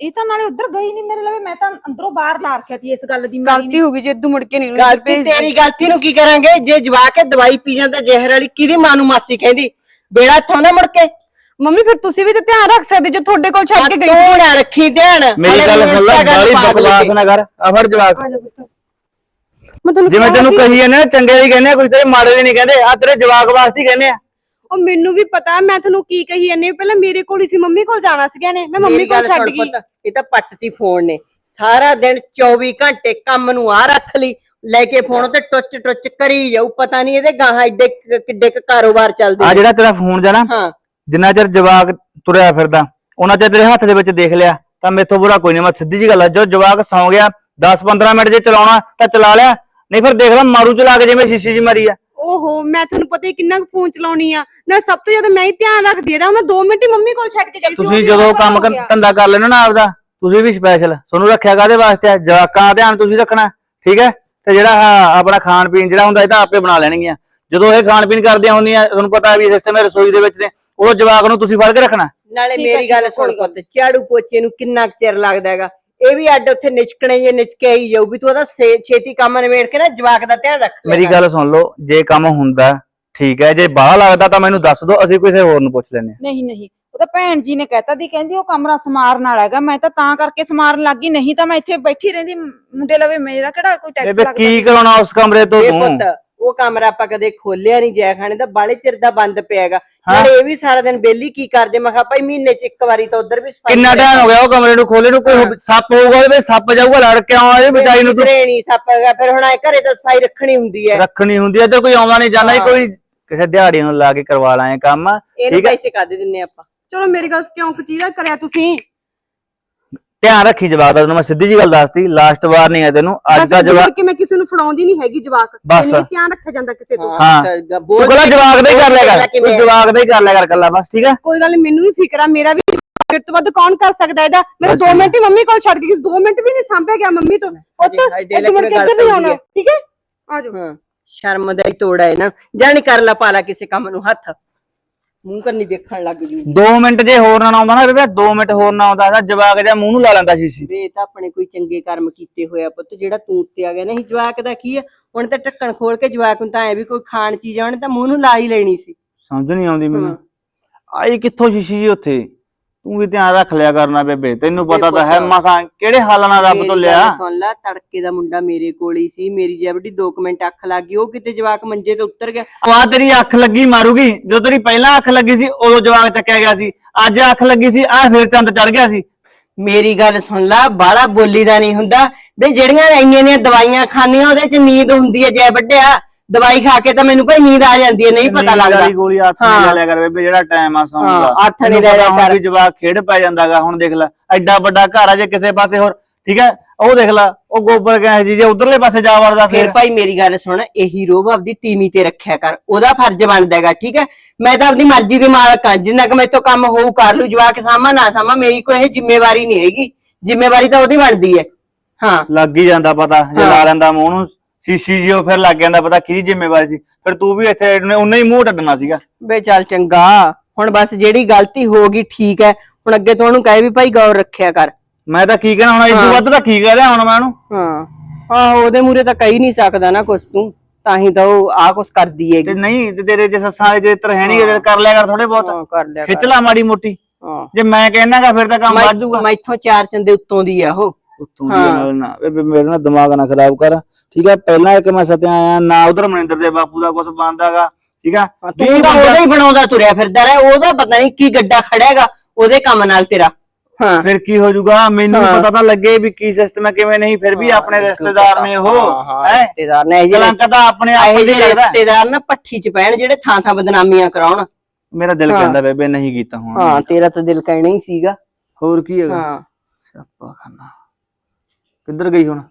ਇਹ ਤਾਂ ਨਾਲੇ ਉਧਰ ਗਈ ਨਹੀਂ ਮੇਰੇ ਲਵੇ ਮੈਂ ਤਾਂ ਅੰਦਰੋਂ ਬਾਹਰ ਲਾ ਰੱਖਿਆ ਤੀ ਇਸ ਗੱਲ ਦੀ ਮੇਰੀ ਗਲਤੀ ਹੋ ਗਈ ਜੇ ਇਦੋਂ ਮੁੜ ਕੇ ਨਹੀਂ ਗਲਤੀ ਤੇਰੀ ਗਲਤੀ ਨੂੰ ਕੀ ਕਰਾਂਗੇ? ਜੇ ਜਵਾਕ ਇਹ ਦਵਾਈ ਪੀ ਜਾਂਦਾ ਜ਼ਹਿਰ ਵਾਲੀ ਕਿਹਦੀ ਮਾਂ ਨੂੰ ਮਾਸੀ ਕਹਿੰਦੀ? ਬੇੜਾ ਇੱਥੋਂ ਨਾ ਮੁੜ ਕੇ। ਮੰਮੀ ਫਿਰ ਤੁਸੀਂ ਵੀ ਤਾਂ ਧਿਆਨ ਰੱਖ ਸਕਦੇ ਜੇ ਤੁਹਾਡੇ ਕੋਲ ਛੱਡ ਕੇ ਗਈ ਸੀ। ਤੂੰ ਨਾ ਰੱਖੀ ਧਿਆਨ। ਮੇਰੀ ਗੱਲ ਸੁਣ ਲੈ ਦੇ ਬਕਵਾਸ ਨਾ ਕਰ। ਆ ਫੜ ਜਵਾਕ। ਮੈਂ ਜਿਵੇਂ ਕਿਹਾ ਤੈਨੂੰ ਸੀ, ਕਹੀ ਜਾਂਦੇ ਚੰਗੇ ਵੀ ਕਹਿੰਦੇ ਆ ਕੋਈ ਤੇਰੇ ਮਾੜੇ ਵੀ ਨਹੀਂ ਕਹਿੰਦੇ ਆ ਤੇਰੇ ਜਵਾਕ ਵਾਸਤੇ ਹੀ ਕਹਿੰਦੇ ਆ। ਉਹ ਮੈਨੂੰ ਵੀ ਪਤਾ ਮੈਂ ਤੁਹਾਨੂੰ ਕੀ ਕਹੀ ਜਾਂਦੀ ਹਾਂ, ਪਹਿਲਾਂ ਮੇਰੇ ਕੋਲ ਹੀ ਸੀ ਮੰਮੀ ਕੋਲ ਜਾਣਾ ਸੀਗਾ ਨੇ ਮੈਂ ਮੰਮੀ ਮੇਰੀ ਕੋਲ ਗੱਲ ਛੱਡ ਸੁਣ ਗਈ। ਪੁੱਤ, ਇਹ ਤਾਂ ਪੱਟਤੀ ਫੋਨ ਨੇ। ਸਾਰਾ ਦਿਨ 24 ਘੰਟੇ ਕੰਮ ਨੂੰ ਆ ਰੱਖ ਲਈ ਲੈ ਕੇ ਫੋਨ ਤੇ ਟੁੱਚ ਟੁੱਚ ਕਰੀ ਜਾਊ ਪਤਾ ਨਹੀਂ ਇਹਦੇ ਗਾਹਾਂ ਏਡੇ ਕੁ- ਕਿੱਡੇ ਕੁ ਕਾਰੋਬਾਰ ਚੱਲਦੇ ਆ ਨੇ। ਜਿਹੜਾ ਤੇਰਾ ਫੋਨ ਜਾਣਾ ਹਾਂ। ਜਿੰਨਾ ਚਿਰ ਜਵਾਕ ਤੁਰਿਆ ਫਿਰਦਾ ਉਹਨਾਂ ਚਿਰ ਤੇਰੇ ਹੱਥ ਦੇ ਵਿੱਚ ਦੇਖ ਲਿਆ ਤਾਂ ਮੇਥੋਂ ਬੁਰਾ ਕੋਈ ਨਹੀਂ ਮੈਂ ਸਿੱਧੀ ਜੀ ਗੱਲ ਆ ਜੋ ਜਵਾਕ ਸੌਂ ਗਿਆ 10-15 ਮਿੰਟ ਜੇ ਚਲਾਉਣਾ ਤਾਂ ਚਲਾ ਲਿਆ। ਨਹੀਂ ਫਿਰ ਦੇਖ ਲੈ ਮਾਰੂ ਚਲਾ ਕੇ ਜਿਵੇਂ ਸ਼ੀਸ਼ੀ ਜੀ ਮਰੀ ਆ। ਓਹੋ ਮੈਂ ਤੁਹਾਨੂੰ ਪਤਾ ਹੀ ਕਿੰਨਾ ਫੋਨ ਚਲਾਉਣੀ ਆ। ਨਾ ਸਭ ਤੋਂ ਜ਼ਿਆਦਾ ਮੈਂ ਹੀ ਧਿਆਨ ਰੱਖਦੀ ਆ ਮੈਂ 2 ਮਿੰਟ ਹੀ ਮੰਮੀ ਕੋਲ ਛੱਡ ਕੇ ਗਈ ਸੀ ਉਹ ਤੁਸੀਂ ਵੀ ਜਦੋਂ ਕੰਮ ਹੋ ਕਰ-। ਧੰਦਾ ਕਰ ਲੈਣਾ ਨਾ ਆਪਦਾ ਤੁਸੀਂ ਵੀ ਸਪੈਸ਼ਲ ਤੁਹਾਨੂੰ ਰੱਖਿਆ ਕਾਦੇ ਵਾਸਤੇ ਆ? ਜਵਾਕਾਂ ਦਾ ਧਿਆਨ ਤੁਸੀਂ ਰੱਖਣਾ ਠੀਕ ਹੈ? ਤੇ ਜਿਹੜਾ ਆਹ ਆਪਣਾ ਖਾਣ ਪੀਣ ਜਿਹੜਾ ਹੁੰਦਾ ਇਹ ਤਾਂ ਆਪੇ ਬਣਾ ਲੈਣਗੀਆਂ ਜਦੋਂ ਇਹ ਖਾਣ ਪੀਣ ਕਰਦੀਆਂ ਹੁੰਦੀਆਂ ਤੁਹਾਨੂੰ ਪਤਾ ਵੀ ਸਿਸਟਮ ਹੈ ਰਸੋਈ ਦੇ ਵਿੱਚ ਨੇ ਉਹ ਜਵਾਕ ਨੂੰ ਤੁਸੀਂ ਫੜ ਕੇ ਰੱਖਣਾ। ਨਾਲੇ ਠੀਕ ਮੇਰੀ ਠੀਕ ਗੱਲ ਸੁਣ ਕੋਈ ਗੱਲ ਪੁੱਤ ਝਾੜੂ ਪੋਚੇ ਨੂੰ ਕਿੰਨਾ ਕੁ ਚਿਰ ਲੱਗਦਾ ਹੈਗਾ? ਇਹ ਵੀ ਅੱਡ ਉੱਥੇ ਨਿਚਕਣੇ ਜੇ ਨਿਚਕੇ ਹੀ ਜਾਊ ਵੀ ਤੂੰ ਉਹਦਾ ਸੇ- ਛੇਤੀ ਕੰਮ ਨਿਬੇੜ ਕੇ ਨਾ ਜਵਾਕ ਦਾ ਧਿਆਨ ਰੱਖ ਲਿਆ ਮੇਰੀ ਕਰ। ਗੱਲ ਸੁਣ ਲਓ ਜੇ ਕੰਮ ਹੁੰਦਾ ਠੀਕ ਹੈ ਜੇ ਬਾਹਰ ਲੱਗਦਾ ਤਾਂ ਮੈਨੂੰ ਦੱਸ ਦਿਓ ਅਸੀਂ ਕਿਸੇ ਹੋਰ ਨੂੰ ਪੁੱਛ ਲੈਨੇ ਨਹੀਂ ਨਹੀਂ ਉਹ ਤਾਂ ਭੈਣ ਜੀ ਨੇ ਕਹਿਤਾ ਦੀ ਕਹਿੰਦੀ ਉਹ ਕਮਰਾ ਸਮਾਰਨ ਵਾਲਾ ਹੈਗਾ ਮੈਂ ਤਾਂ ਤਾਂ ਕਰਕੇ ਸਮਾਰਨ ਲੱਗੀ ਨਹੀਂ ਤਾਂ ਮੈਂ ਇੱਥੇ ਬੈਠੀ ਰਹਿੰਦੀ ਮੁੰਡੇ ਲਵੇ ਮੇਰਾ ਕਿਹੜਾ ਕੋਈ ਟੈਕਸ ਬੇਬੇ ਲੱਗਦਾ? ਕੀ ਕਰਾਉਣਾ ਉਸ ਕਮਰੇ ਤੋਂ ਇਹ ਤੂੰ? ਉਹ ਕਮਰਾ ਆਪਾਂ ਕਦੇ ਖੋਲਿਆ ਨਹੀਂ ਜੈ ਖਾਣੇ ਦਾ ਬਾਲੇ ਚਿਰ ਦਾ ਬੰਦ ਪਿਆਗਾ। ਨਾਲੇ ਇਹ ਵੀ ਸਾਰਾ ਦਿਨ ਬੇਲੀ ਕੀ ਕਰਦੇ ਮੈਂ ਕਿਹਾ ਭਾਈ ਮਹੀਨੇ ਚ ਇੱਕ ਵਾਰੀ ਤਾਂ ਉਧਰ ਵੀ ਸਫ਼ਾਈ ਕਿੰਨਾ ਟਾਈਮ ਹੋ ਗਿਆ ਉਹ ਕਮਰੇ ਨੂੰ ਖੋਲੇ ਨੂੰ ਕੋਈ। ਸੱਪ ਹੋਊਗਾ ਉਹਦੇ ਵਿੱਚ ਸੱਪ ਜਾਊਗਾ ਲੜ ਕੇ ਆਉਣਾ ਇਹ ਵਿਚਾਰੀ ਨੂੰ ਤੂੰ ਨਹੀਂ ਸੱਪ ਹੈਗਾ ਫਿਰ ਹੁਣ ਇਹ ਘਰੇ ਤਾਂ ਸਫ਼ਾਈ ਰੱਖਣੀ ਹੁੰਦੀ ਹੈ ਰੱਖਣੀ ਹੁੰਦੀ ਹੈ ਇੱਧਰ ਕੋਈ ਆਉਂਦਾ ਨਹੀਂ ਜਾਂਦਾ ਹਾਂ। ਕੋਈ ਕਿਸੇ ਦਿਹਾੜੀ ਨੂੰ ਲਾ ਕੇ ਕਰਵਾ ਲਾਏ ਕੰਮ ਇਹਨੂੰ ਠੀਕ ਹੈ। ਪੈਸੇ ਕਾਦੇ ਦਿੰਨੇ ਆਪਾਂ ਚਲੋ ਮੇਰੀ ਗੱਲ ਕਿਉਂ ਕਚੀਰਾ ਕਰਿਆ ਤੁਸੀਂ ਧਿਆਨ ਰੱਖੀ ਜਵਾਬ ਦਾ ਤੈਨੂੰ ਮੈਂ ਸਿੱਧੀ ਜੀ ਗੱਲ ਦੱਸਤੀ ਲਾਸਟ ਵਾਰ ਨਹੀਂ ਹੈ ਤੈਨੂੰ ਅੱਜ ਦਾ ਜਵਾਬ ਕਿ ਮੈਂ ਕਿਸੇ ਨੂੰ ਫੜਾਉਂਦੀ ਨਹੀਂ ਹੈਗੀ ਜਵਾਕ ਬਸ। ਨਹੀਂ ਧਿਆਨ ਰੱਖਿਆ ਜਾਂਦਾ ਕਿਸੇ ਤੋਂ ਹਾਂ। ਤਾਂ ਬੋਲ ਕੋਲਾ ਜਵਾਬ ਦਾ ਹੀ ਕਰ ਲਿਆ ਕਰ? ਤੂੰ ਜਵਾਬ ਦਾ ਹੀ ਕਰ ਲਿਆ ਕਰ ਕੱਲਾ ਬਸ ਠੀਕ ਹੈ ਕੋਈ ਗੱਲ ਨੀ, ਮੈਨੂੰ ਵੀ ਫਿਕਰ ਆ ਮੇਰਾ ਵੀ ਫਿਰ ਤੋਂ ਵੱਧ ਕੌਣ ਕਰ ਸਕਦਾ ਇਹਦਾ? ਮੈਂ ਬਸ 2 ਮਿੰਟ ਹੀ ਮੰਮੀ ਕੋਲ ਛੱਡ ਕੇ 2 ਮਿੰਟ ਵੀ ਨਹੀਂ ਸਾਂਭਿਆ ਗਿਆ ਮੰਮੀ ਤੋਂ। ਪੁੱਤ ਹਾਏ, ਦੇ ਲੈ ਇੱਕ ਮਿੰਟ ਕਿਵੇਂ ਗੱਲ ਇੱਧਰ ਨਹੀਂ ਪੈਂਦੀ ਆਉਣਾ। ਠੀਕ ਹੈ? ਆ ਜਾਓ। ਹਾਂ। ਸ਼ਰਮ ਦਾ ਹੀ ਤੋੜਾ ਇਹਨਾਂ ਨੂੰ। ਜਾਣੀ ਕਰ ਲਾ ਪਾਲਾ ਕਿਸੇ ਕੰਮ ਨੂੰ ਹੱਥ। ਮੂੰਹ ਕਰਨੀ ਦੇਖਣ ਲੱਗ ਜੂ 2 ਮਿੰਟ ਜੇ ਹੋਰ ਨਾ ਆਉਂਦਾ ਨਾ ਬੇਬੇ 2 ਮਿੰਟ ਹੋਰ ਨਾ ਆਉਂਦਾ ਤਾਂ ਜਵਾਕ ਜਾਂ ਮੂੰਹ ਨੂੰ ਲਾ ਲੈਂਦਾ ਸ਼ੀਸ਼ੀ ਵੇ ਤਾਂ ਆਪਣੇ ਕੋਈ ਚੰਗੇ ਕਰਮ ਕੀਤੇ ਹੋਇਆ ਪੁੱਤ ਜਿਹੜਾ ਤੂੰ ਉੱਤੇ ਆ ਗਿਆ। ਨਹੀਂ ਜਵਾਕ ਦਾ ਕੀ ਆ? ਹੁਣ ਤਾਂ ਢੱਕਣ ਖੋਲ ਕੇ ਜਵਾਕ ਨੂੰ ਤਾਂ ਐ ਵੀ ਕੋਈ ਖਾਣ ਚੀਜ਼ ਆਉਣੇ ਤਾਂ ਮੂੰਹ ਨੂੰ ਲਾ ਹੀ ਲੈਣੀ ਸੀ। ਸਮਝ ਨਹੀਂ ਆਉਂਦੀ ਮੈਨੂੰ। ਆਈ ਕਿੱਥੋਂ ਸ਼ੀਸ਼ੀ ਜੀ ਉੱਥੇ? ਤੂੰ ਵੀ ਧਿਆਨ ਰੱਖ ਲਿਆ ਕਰਨਾ ਬੇਬੇ ਤੈਨੂੰ ਪਤਾ ਤਾਂ ਹੈ। ਮਸਾਂ ਕਿਹੜੇ ਹਾਲ ਨਾਲ ਰੱਬ ਤੋਂ ਮੇਰੀ ਲਿਆ। ਗੱਲ ਸੁਣ ਲੈ ਤੜਕੇ ਦਾ ਮੁੰਡਾ ਮੇਰੇ ਕੋਲ ਹੀ ਸੀ ਮੇਰੀ ਜੈਬੜੀ 2 ਮਿੰਟ ਅੱਖ ਲੱਗ ਗਈ ਉਹ ਕਿਤੇ ਜਵਾਕ ਮੰਜੇ ਤੇ ਉੱਤਰ ਗਿਆ। ਆ ਤੇਰੀ ਅੱਖ ਲੱਗੀ ਮਾਰੂਗੀ ਜਦੋਂ ਤੇਰੀ ਪਹਿਲਾਂ ਅੱਖ ਲੱਗੀ ਸੀ ਉਦੋਂ ਜਵਾਕ ਚੱਕਿਆ ਗਿਆ ਸੀ ਅੱਜ ਅੱਖ ਲੱਗੀ ਸੀ ਆ ਫੇਰ ਚੰਦ ਚੜ ਗਿਆ ਸੀ। ਮੇਰੀ ਗੱਲ ਸੁਣ ਲੈ ਬਾਹਲਾ ਬੋਲੀ ਦਾ ਨਹੀਂ ਹੁੰਦਾ। ਵੀ ਜਿਹੜੀਆਂ ਇੰਨੀਆਂ ਇੰਨੀਆਂ ਦਵਾਈਆਂ ਖਾਣੀਆਂ ਉਹਦੇ ਚ ਨੀਂਦ ਹੁੰਦੀ ਹੈ ਜੈ ਵੱਡਿਆ। ਦਵਾਈ ਖਾ ਕੇ ਤਾਂ ਮੈਨੂੰ ਭਾਈ ਨੀਂਦ ਆ ਜਾਂਦੀ ਹੈ ਨਹੀਂ ਪਤਾ ਲੱਗਦਾ। ਵਾਲੀ ਗੋਲੀ ਹੱਥ। ਨਹੀਂ ਲੈ ਲਿਆ ਕਰ ਬੇਬੇ ਜਿਹੜਾ ਟਾਈਮ ਆ ਸੌਣ ਹਾਂ, ਦਾ ਹੱਥ ਨੀ ਤੈਨੂੰ ਲੈ ਲਿਆ ਪਤਾ ਹੁਣ ਕਰ। ਵੀ ਜਵਾਕ ਖੇਡ ਪੈ ਜਾਂਦਾਗਾ ਹੁਣ ਦੇਖ ਲੈ ਐਡਾ ਵੱਡਾ ਘਰ ਆ ਜੇ ਕਿਸੇ ਪਾਸੇ ਹੋਰ ਠੀਕ ਹੈ? ਉਹ ਦੇਖ ਲੈ ਉਹ ਗੋਬਰ ਗਿਆ ਜੀ ਜੇ ਉਧਰਲੇ ਪਾਸੇ ਜਾ ਵੜਦਾ ਫਿਰ ਫਿਰ। ਭਾਈ ਮੇਰੀ ਗੱਲ ਸੁਣ ਇਹੀ ਰੋਬ ਆਪਦੀ ਤੀਵੀਂ ਤੇ ਰੱਖਿਆ ਕਰ ਉਹਦਾ ਫਰਜ਼ ਬਣਦਾ ਹੈਗਾ ਠੀਕ ਹੈ? ਮੈਂ ਤਾਂ ਆਪਣੀ ਮਰਜ਼ੀ ਦੀ ਮਾਲਕ ਹਾਂ ਜਿੰਨਾ ਕਿ ਮੈਥੋਂ ਕੰਮ ਹੋਊ ਕਰ ਲੂ ਜਵਾਕ ਸਾਮਾ ਨਾ ਸਾਮਾ ਮੇਰੀ ਕੋਈ ਇਹ ਜ਼ਿੰਮੇਵਾਰੀ ਨਹੀਂ ਹੈਗੀ। ਜ਼ਿੰਮੇਵਾਰੀ ਤਾਂ ਉਹਦੀ ਬਣਦੀ ਹੈ। ਹਾਂ। ਲੱਗ ਹੀ ਜਾਂਦਾ ਪਤਾ ਜੇ ਹਾਂ। ਲਾ ਲੈਂਦਾ ਮੂੰਹ ਨੂੰ ਸ਼ੀਸ਼ੀ ਜੀ ਉਹ ਫਿਰ ਲੱਗ ਜਾਂਦਾ ਪਤਾ ਕੀ ਜ਼ਿੰਮੇਵਾਰੀ ਸੀ? ਫਿਰ ਤੂੰ ਵੀ ਇੱਥੇ ਉਹਨੇ ਹੀ ਮੂੰਹ ਟੱਡਣਾ ਸੀਗਾ। ਬੇ ਚੱਲ ਚੰਗਾ ਹੁਣ ਬਸ ਜਿਹੜੀ ਗਲਤੀ ਹੋ ਗਈ ਠੀਕ ਹੈ ਹੁਣ ਅੱਗੇ ਤੋਂ ਉਹਨੂੰ ਕਹੇ ਵੀ ਭਾਈ ਗੌਰ ਰੱਖਿਆ ਕਰ। ਮੈਂ ਤਾਂ ਕੀ ਕਹਿਣਾ ਹੁਣ ਇਸ ਤੋਂ ਹਾਂ। ਵੱਧ ਤਾਂ ਕੀ ਕਹਿ ਰਿਹਾ ਹੁਣ ਮੈਂ ਉਹਨੂੰ? ਹਾਂ ਆਹੋ ਉਹਦੇ ਮੂਰੇ ਤਾਂ ਕਹਿ ਨਹੀਂ ਸਕਦਾ ਨਾ ਕੁਛ ਤੂੰ ਤਾਂ ਹੀ ਤਾਂ ਉਹ ਆ ਕੁਛ ਕਰਦੀ ਤੇ ਹੈਗੀ ਨਹੀਂ ਤੇ ਤੇਰੇ ਜੇ ਸੱਸਾਂ ਜੇ ਤਰਹਿਣੀ ਕਰ ਲਿਆ ਕਰ ਥੋੜੇ ਬਹੁਤ। ਹਾਂ, ਕਰ ਲਿਆ ਖਿੱਚ ਲਾ ਮਾੜੀ ਮੋਟੀ। ਹਾਂ। ਜੇ ਮੈਂ ਕਹਿਣਾਗਾ ਫਿਰ ਤਾਂ ਕੰਮ ਵੱਧ ਜਾਊਗਾ। ਮੈਥੋਂ ਚਾਰ ਚੰਦੇ ਉੱਤੋਂ ਦੀ ਆ ਉਹ। ਉੱਤੋਂ ਦੀ ਹਾਂ। ਨਾਲ ਨਾ। ਬੇਬੇ ਮੇਰੇ ਨਾਲ ਦਿਮਾਗ ਨਾ ਖਰਾਬ ਕਰ। ਠੀਕ ਹੈ ਪਹਿਲਾਂ ਇੱਕ ਮੈਂ ਸਤਿਆ ਆਇਆ ਨਾ ਉਧਰ ਮਨਿੰਦਰ ਦੇ ਬਾਪੂ ਦਾ ਕੁਝ ਬੰਦਾਗਾ ਠੀਕ ਹੈ ਤੂੰ ਤਾਂ ਉਹਦਾ ਹੀ ਬਣਾਉਂਦਾ ਤੁਰਿਆ ਫਿਰਦਾ ਰਿਹਾ। ਉਹਦਾ ਪਤਾ ਨਹੀਂ ਕੀ ਗੱਡਾ ਖੜਿਆਗਾ ਉਹਦੇ ਕੰਮ ਨਾਲ ਤੇਰਾ। ਹਾਂ। ਫਿਰ ਕੀ ਹੋ ਜਾਊਗਾ? ਮੈਨੂੰ ਵੀ ਹਾਂ। ਪਤਾ ਤਾਂ ਲੱਗੇ ਵੀ ਕੀ ਸਿਸਟਮ ਹੈ ਕਿਵੇਂ ਨਹੀਂ ਫਿਰ ਵੀ ਆਪਣੇ ਰਿਸ਼ਤੇਦਾਰ ਨੇ ਉਹ। ਹੈ ਰਿਸ਼ਤੇਦਾਰ ਨੇ ਇਹ ਜਿਹੜੇ ਕਲੰਕ ਤਾਂ ਆਪਣੇ ਆਪ ਹੀ ਰਿਸ਼ਤੇਦਾਰ ਨਾ ਪੱਠੀ ਚ ਪੈਣ ਜਿਹੜੇ ਥਾਂ ਥਾਂ ਬਦਨਾਮੀਆਂ ਕਰਾਉਣ। ਮੇਰਾ ਦਿਲ ਹਾਂ। ਕਹਿੰਦਾ ਬੇਬੇ ਨਹੀਂ ਕੀਤਾ ਹੁਣ। ਹਾਂ ਤੇਰਾ ਤਾਂ ਦਿਲ ਕਹਿਣਾ ਹੀ ਸੀਗਾ। ਹੋਰ ਕੀ ਹੈਗਾ? ਹਾਂ। ਸਿਆਪਾ ਖਾਨਾ। ਕਿੱਧਰ ਗਈ ਹੁਣ?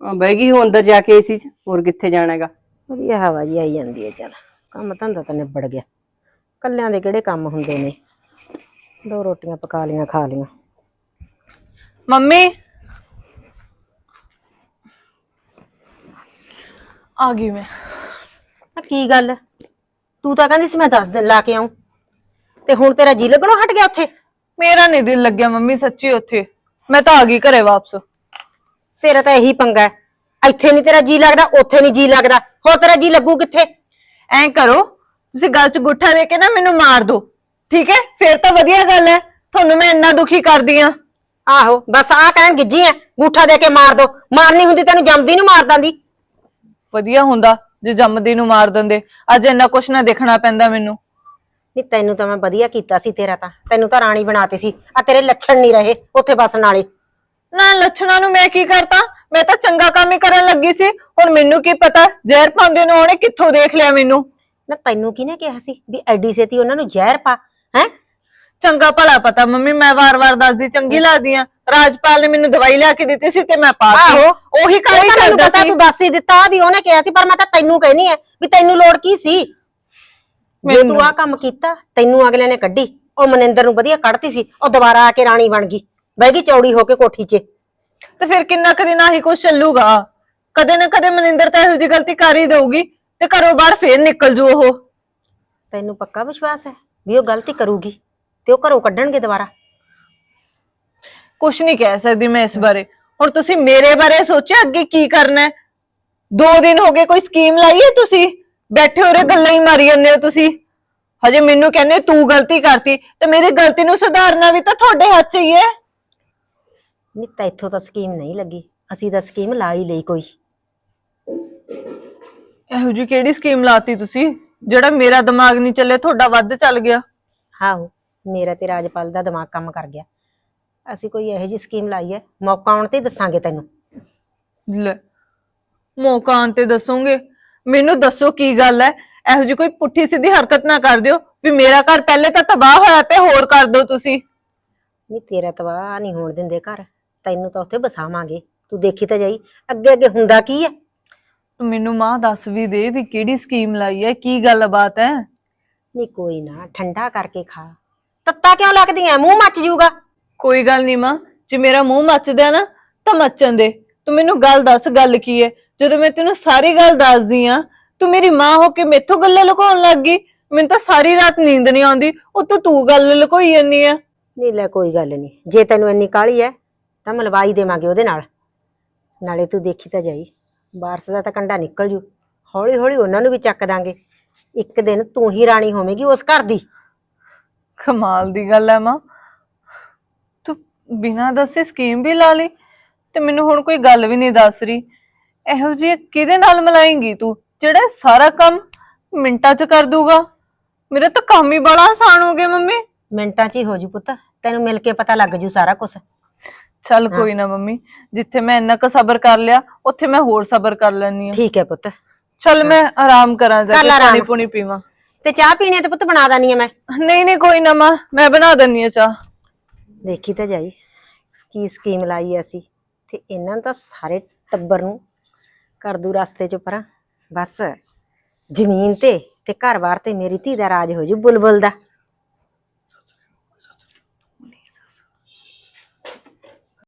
ਉਹ ਬਹਿ ਗਈ ਉਹ ਅੰਦਰ ਜਾ ਕੇ ਏਸੀ ਚ ਹੋਰ ਕਿੱਥੇ ਜਾਣਾਗਾ? ਵਧੀਆ ਹਵਾ ਜੀ ਆਈ ਜਾਂਦੀ ਹੈ ਚੱਲ। ਕੰਮ ਧੰਦਾ ਤਾਂ ਨਿਬੜ ਗਿਆ। ਕੱਲਿਆਂ ਦੇ ਕਿਹੜੇ ਕੰਮ ਹੁੰਦੇ ਨੇ? ਦੋ ਰੋਟੀਆਂ ਪਕਾ ਲੀਆਂ ਖਾ ਲੀਆਂ। ਮੰਮੀ? ਆ ਗਈ ਮੈਂ। ਆ ਕੀ ਗੱਲ? ਤੂੰ ਤਾਂ ਕਹਿੰਦੀ ਸੀ ਮੈਂ 10 ਦਿਨ ਲਾ ਕੇ ਆਉਂ ਤੇ ਹੁਣ ਤੇਰਾ ਜੀ ਲੱਗਣੋਂ ਹਟ ਗਿਆ ਉੱਥੇ? ਮੇਰਾ ਨਹੀਂ ਦਿਲ ਲੱਗਿਆ ਮੰਮੀ ਸੱਚੀ ਉੱਥੇ। ਮੈਂ ਤਾਂ ਆ ਗਈ ਘਰੇ ਵਾਪਸ। ਤੇਰਾ ਤਾਂ ਇਹੀ ਪੰਗਾ ਹੈ। ਇੱਥੇ ਨਹੀਂ ਤੇਰਾ ਜੀ ਲੱਗਦਾ ਉੱਥੇ ਨਹੀਂ ਜੀ ਲੱਗਦਾ। ਹੋਰ ਤੇਰਾ ਜੀ ਲੱਗੂ ਕਿੱਥੇ? ਐਂ ਕਰੋ ਤੁਸੀਂ ਗੱਲ 'ਚ ਗੁੱਠਾ ਦੇ ਕੇ ਨਾ ਮੈਨੂੰ ਮਾਰ ਦਿਓ। ਠੀਕ ਹੈ? ਫਿਰ ਤਾਂ ਵਧੀਆ ਗੱਲ ਹੈ। ਤੁਹਾਨੂੰ ਮੈਂ ਇੰਨਾ ਦੁਖੀ ਕਰਦੀ ਆ ਆਹੋ ਬਸ ਆਹ ਕਹਿਣ ਗਿੱਜੀ ਐ। ਗੂਠਾ ਦੇ ਕੇ ਮਾਰ ਦੋ। ਮਾਰਨੀ ਹੁੰਦੀ ਤੈਨੂੰ ਜੰਮਦੀ ਨੂੰ ਮਾਰ ਦਾਂਦੀ। ਵਧੀਆ ਹੁੰਦਾ ਜੇ ਜੰਮਦੀ ਨੂੰ ਮਾਰ ਦਿੰਦੇ। ਅੱਜ ਇੰਨਾ ਕੁਛ ਨਾ ਦੇਖਣਾ ਪੈਂਦਾ ਮੈਨੂੰ। ਨਹੀਂ ਤੈਨੂੰ ਤਾਂ ਮੈਂ ਵਧੀਆ ਕੀਤਾ ਸੀ ਤੇਰਾ ਤਾਂ। ਤੈਨੂੰ ਤਾਂ ਰਾਣੀ ਬਣਾਤੀ ਸੀ। ਆ ਤੇਰੇ ਲੱਛਣ ਨਹੀਂ ਰਹੇ ਉੱਥੇ ਬਸਣ ਵਾਲੇ ਨਾ ਲੱਛਣਾਂ ਨੂੰ ਮੈਂ ਕੀ ਕਰਤਾ? ਮੈਂ ਤਾਂ ਚੰਗਾ ਕੰਮ ਹੀ ਕਰਨ ਲੱਗੀ ਸੀ। ਹੁਣ ਮੈਨੂੰ ਕੀ ਪਤਾ ਜ਼ਹਿਰ ਪਾਉਂਦੇ ਨੂੰ ਉਹਨੇ ਕਿੱਥੋਂ ਦੇਖ ਲਿਆ ਮੈਨੂੰ? ਨਾ ਤੈਨੂੰ ਕਿਹਨੇ ਕਿਹਾ ਸੀ ਵੀ ਐਡੀ ਛੇਤੀ ਉਹਨਾਂ ਨੂੰ ਜ਼ਹਿਰ ਪਾ? ਹੈ? ਚੰਗਾ ਭਲਾ ਪਤਾ ਮੰਮੀ ਮੈਂ ਵਾਰ-ਵਾਰ ਦੱਸਦੀ ਚੰਗੀ ਲੱਗਦੀ ਆ। ਰਾਜਪਾਲ ਨੇ ਮੈਨੂੰ ਦਵਾਈ ਲਿਆ ਕੇ ਦਿੱਤੀ ਸੀ ਤੇ ਮੈਂ ਪਾਤੀ ਉਹੀ ਕੰਮ ਕਰਦਾ ਸੀ ਤੂੰ ਦੱਸ ਹੀ ਦਿੱਤਾ ਵੀ ਉਹਨੇ ਕਿਹਾ ਸੀ ਪਰ ਮੈਂ ਤਾਂ ਤੈਨੂੰ ਕਹਿਨੀ ਐ ਵੀ ਤੈਨੂੰ ਲੋੜ ਕੀ ਸੀ? ਜੇ ਤੂੰ ਆਹ ਕੰਮ ਕੀਤਾ ਤੈਨੂੰ ਅਗਲੇ ਨੇ ਕੱਢੀ ਉਹ ਮਨਿੰਦਰ ਨੂੰ ਵਧੀਆ ਕੱਢਤੀ ਸੀ ਉਹ ਦੁਬਾਰਾ ਆ ਕੇ ਰਾਣੀ ਬਣ ਗਈ ਬਹਿ ਗਈ ਚੌੜੀ ਹੋ ਕੇ ਕੋਠੀ 'ਚ। ਤੇ ਫਿਰ ਕਿੰਨਾ ਕਦੇ ਨਾ ਹੀ ਕੁਛ ਚੱਲੂਗਾ? ਕਦੇ ਨਾ ਕਦੇ ਮਨਿੰਦਰ ਤਾਂ ਇਹੋ ਜਿਹੀ ਗਲਤੀ ਕਰ ਹੀ ਦੇਊਗੀ ਤੇ ਘਰੋਂ ਬਾਹਰ ਫੇਰ ਨਿਕਲ ਜੂ ਉਹ। ਤੈਨੂੰ ਪੱਕਾ ਵਿਸ਼ਵਾਸ ਹੈ ਵੀ ਉਹ ਗਲਤੀ ਕਰੂਗੀ ਤੇ ਉਹ ਘਰੋਂ ਕੱਢਣਗੇ ਦੁਬਾਰਾ? ਕੁਛ ਨਹੀਂ ਕਹਿ ਸਕਦੀ ਮੈਂ ਇਸ ਬਾਰੇ। ਹੁਣ ਤੁਸੀਂ ਮੇਰੇ ਬਾਰੇ ਸੋਚਿਆ ਅੱਗੇ ਕੀ ਕਰਨਾ ਹੈ? ਦੋ ਦਿਨ ਹੋ ਗਏ ਕੋਈ ਸਕੀਮ ਲਾਈ ਹੈ ਤੁਸੀਂ? ਬੈਠੇ ਹੋਰੇ ਗੱਲਾਂ ਹੀ ਮਾਰੀ ਜਾਂਦੇ ਹੋ ਤੁਸੀਂ। ਹਜੇ ਮੈਨੂੰ ਕਹਿੰਦੇ ਤੂੰ ਗਲਤੀ ਕਰਤੀ ਤੇ ਮੇਰੀ ਗਲਤੀ ਨੂੰ ਸੁਧਾਰਨਾ ਵੀ ਤਾਂ ਤੁਹਾਡੇ ਹੱਥ 'ਚ ਹੀ ਹੈ। ਨਹੀਂ ਤਾਂ ਇੱਥੋਂ ਤਾਂ ਸਕੀਮ ਨਹੀਂ ਲੱਗੀ। ਅਸੀਂ ਤਾਂ ਸਕੀਮ ਲਾ ਹੀ ਲਈ ਕੋਈ। ਇਹੋ ਜਿਹੀ ਕਿਹੜੀ ਸਕੀਮ ਲਾਤੀ ਤੁਸੀਂ? ਜਿਹੜਾ ਮੇਰਾ ਦਿਮਾਗ ਨਹੀਂ ਚੱਲੇ ਤੁਹਾਡਾ ਵੱਧ ਚੱਲ ਗਿਆ। ਆਹੋ ਮੇਰਾ ਤੇ ਰਾਜਪਾਲ ਦਾ ਦਿਮਾਗ ਕੰਮ ਕਰ ਗਿਆ। ਅਸੀਂ ਕੋਈ ਇਹੋ ਜਿਹੀ ਸਕੀਮ ਲਾਈ ਹੈ? ਮੌਕਾ ਆਉਣ ਤੇ ਦੱਸਾਂਗੇ ਤੈਨੂੰ। ਲੈ ਮੌਕਾ ਆਉਣ ਤੇ ਦੱਸੋਗੇ। ਮੈਨੂੰ ਦੱਸੋ ਕੀ ਗੱਲ ਹੈ? ਇਹੋ ਜਿਹੀ ਕੋਈ ਪੁੱਠੀ ਸਿੱਧੀ ਹਰਕਤ ਨਾ ਕਰ ਦਿਓ ਵੀ ਮੇਰਾ ਘਰ ਪਹਿਲੇ ਤਾਂ ਤਬਾਹ ਹੋਇਆ ਪਿਆ ਹੋਰ ਕਰ ਦਿਓ ਤੁਸੀਂ। ਨਹੀਂ ਤੇਰਾ ਤਬਾਹ ਨਹੀਂ ਹੋਣ ਦਿੰਦੇ ਘਰ। ਤੈਨੂੰ ਤਾਂ ਉੱਥੇ ਬਸਾਵਾਂਗੇ ਤੂੰ ਦੇਖੀ ਤਾਂ ਜਾਈ ਅੱਗੇ ਅੱਗੇ ਹੁੰਦਾ ਕੀ ਹੈ? ਤੂੰ ਮੈਨੂੰ ਮਾਂ ਦੱਸ ਵੀ ਦੇ ਵੀ ਕਿਹੜੀ ਸਕੀਮ ਲਾਈ ਹੈ ਕੀ ਗੱਲਬਾਤ ਹੈ? ਨਹੀਂ ਕੋਈ ਨਾ ਠੰਡਾ ਕਰਕੇ ਖਾ। ਤੱਤਾ ਕਿਉਂ ਲੱਗਦੀਆਂ ਮੂੰਹ ਮੱਚ ਜੂਗਾ। ਕੋਈ ਗੱਲ ਨਹੀਂ ਮਾਂ ਜੇ ਮੇਰਾ ਮੂੰਹ ਮੱਚਦਾ ਨਾ ਤਾਂ ਮੱਚਣ ਦੇ। ਤੂੰ ਮੈਨੂੰ ਗੱਲ ਦੱਸ ਗੱਲ ਕੀ ਹੈ? ਜਦੋਂ ਮੈਂ ਤੈਨੂੰ ਸਾਰੀ ਗੱਲ ਦੱਸਦੀ ਆ ਤੂੰ ਮੇਰੀ ਮਾਂ ਹੋ ਕੇ ਮੈਥੋਂ ਗੱਲਾਂ ਲੁਕਾਉਣ ਲੱਗ ਗਈ। ਮੈਨੂੰ ਤਾਂ ਸਾਰੀ ਰਾਤ ਨੀਂਦ ਨਹੀਂ ਆਉਂਦੀ। ਉੱਤੋਂ ਤੂੰ ਗੱਲ ਲੁਕੋਈ ਜਾਂਦੀ ਆ। ਨਹੀਂ ਲੈ ਕੋਈ ਗੱਲ ਨਹੀਂ। ਜੇ ਤੈਨੂੰ ਇੰਨੀ ਕਾਹਲੀ ਹੈ ਤਾਂ ਮਲਵਾਈ ਦੇਵਾਂਗੇ ਉਹਦੇ ਨਾਲ। ਨਾਲੇ ਤੂੰ ਦੇਖੀ ਤਾਂ ਜਾਈ ਬਾਰਸ ਦਾ ਤਾਂ ਕੰਡਾ ਨਿਕਲ ਜੂ। ਹੌਲੀ ਹੌਲੀ ਉਹਨਾਂ ਨੂੰ ਵੀ ਚੱਕ ਦਾਂਗੇ। ਇੱਕ ਦਿਨ ਤੂੰ ਹੀ ਰਾਣੀ ਹੋਵੇਂਗੀ ਉਸ ਘਰ ਦੀ। ਕਮਾਲ ਦੀ ਗੱਲ ਹੈ ਮਾਂ। ਤੂੰ ਬਿਨਾਂ ਦੱਸੇ ਸਕੀਮ ਵੀ ਲਾ ਲਈ ਤੇ ਮੈਨੂੰ ਹੁਣ ਕੋਈ ਗੱਲ ਵੀ ਨਹੀਂ ਦੱਸ ਰਹੀ। ਇਹੋ ਜਿਹੀ ਕਿਹਦੇ ਨਾਲ ਮਿਲਾਏਂਗੀ ਤੂੰ? ਜਿਹੜਾ ਸਾਰਾ ਕੰਮ ਮਿੰਟਾਂ 'ਚ ਕਰ ਦੂਗਾ ਮੇਰਾ ਤਾਂ ਕੰਮ ਹੀ ਬੜਾ ਆਸਾਨ ਹੋ ਗਿਆ ਮੰਮੀ। ਮਿੰਟਾਂ 'ਚ ਹੀ ਹੋ ਜੂ ਪੁੱਤ। ਤੈਨੂੰ ਮਿਲ ਕੇ ਪਤਾ ਲੱਗ ਜੂ ਸਾਰਾ ਕੁਝ ਚੱਲ ਕੋਈ ਨਾ ਮੰਮੀ ਜਿੱਥੇ ਮੈਂ ਇੰਨਾ ਕੁ ਸਬਰ ਕਰ ਲਿਆ ਉੱਥੇ ਮੈਂ ਹੋਰ ਸਬਰ ਕਰ ਲੈਣੀ ਆ ਠੀਕ ਹੈ ਪੁੱਤ। ਚੱਲ ਮੈਂ ਆਰਾਮ ਕਰਾਂ ਜਾ ਕਰ ਕੇ ਆਰਾਮ। ਪਾਣੀ ਪੂਣੀ ਪੀਵਾਂ। ਤੇ ਚਾਹ ਪੀਣੀ ਹੈ ਤੇ ਪੁੱਤ ਬਣਾ ਦਾਨੀ ਆ ਮੈਂ। ਨਹੀਂ ਨਹੀਂ ਕੋਈ ਨਾ ਮਾਂ ਮੈਂ ਬਣਾ ਦਿੰਨੀ ਆ ਚਾਹ। ਦੇਖੀ ਤਾਂ ਜਾਈ ਕੀ ਸਕੀਮ ਲਾਈ ਐ ਅਸੀਂ। ਤੇ ਇਹਨਾਂ ਨੂੰ ਤਾਂ ਸਾਰੇ ਟੱਬਰ ਨੂੰ ਕਰ ਦੂ ਰਸਤੇ ਚੋਂ ਪਰਾਂ। ਬਸ ਜ਼ਮੀਨ ਤੇ ਤੇ ਘਰ-ਬਾਰ ਤੇ ਮੇਰੀ ਧੀ ਦਾ ਰਾਜ ਹੋ ਜੂ ਬੁਲਬੁਲ ਦਾ।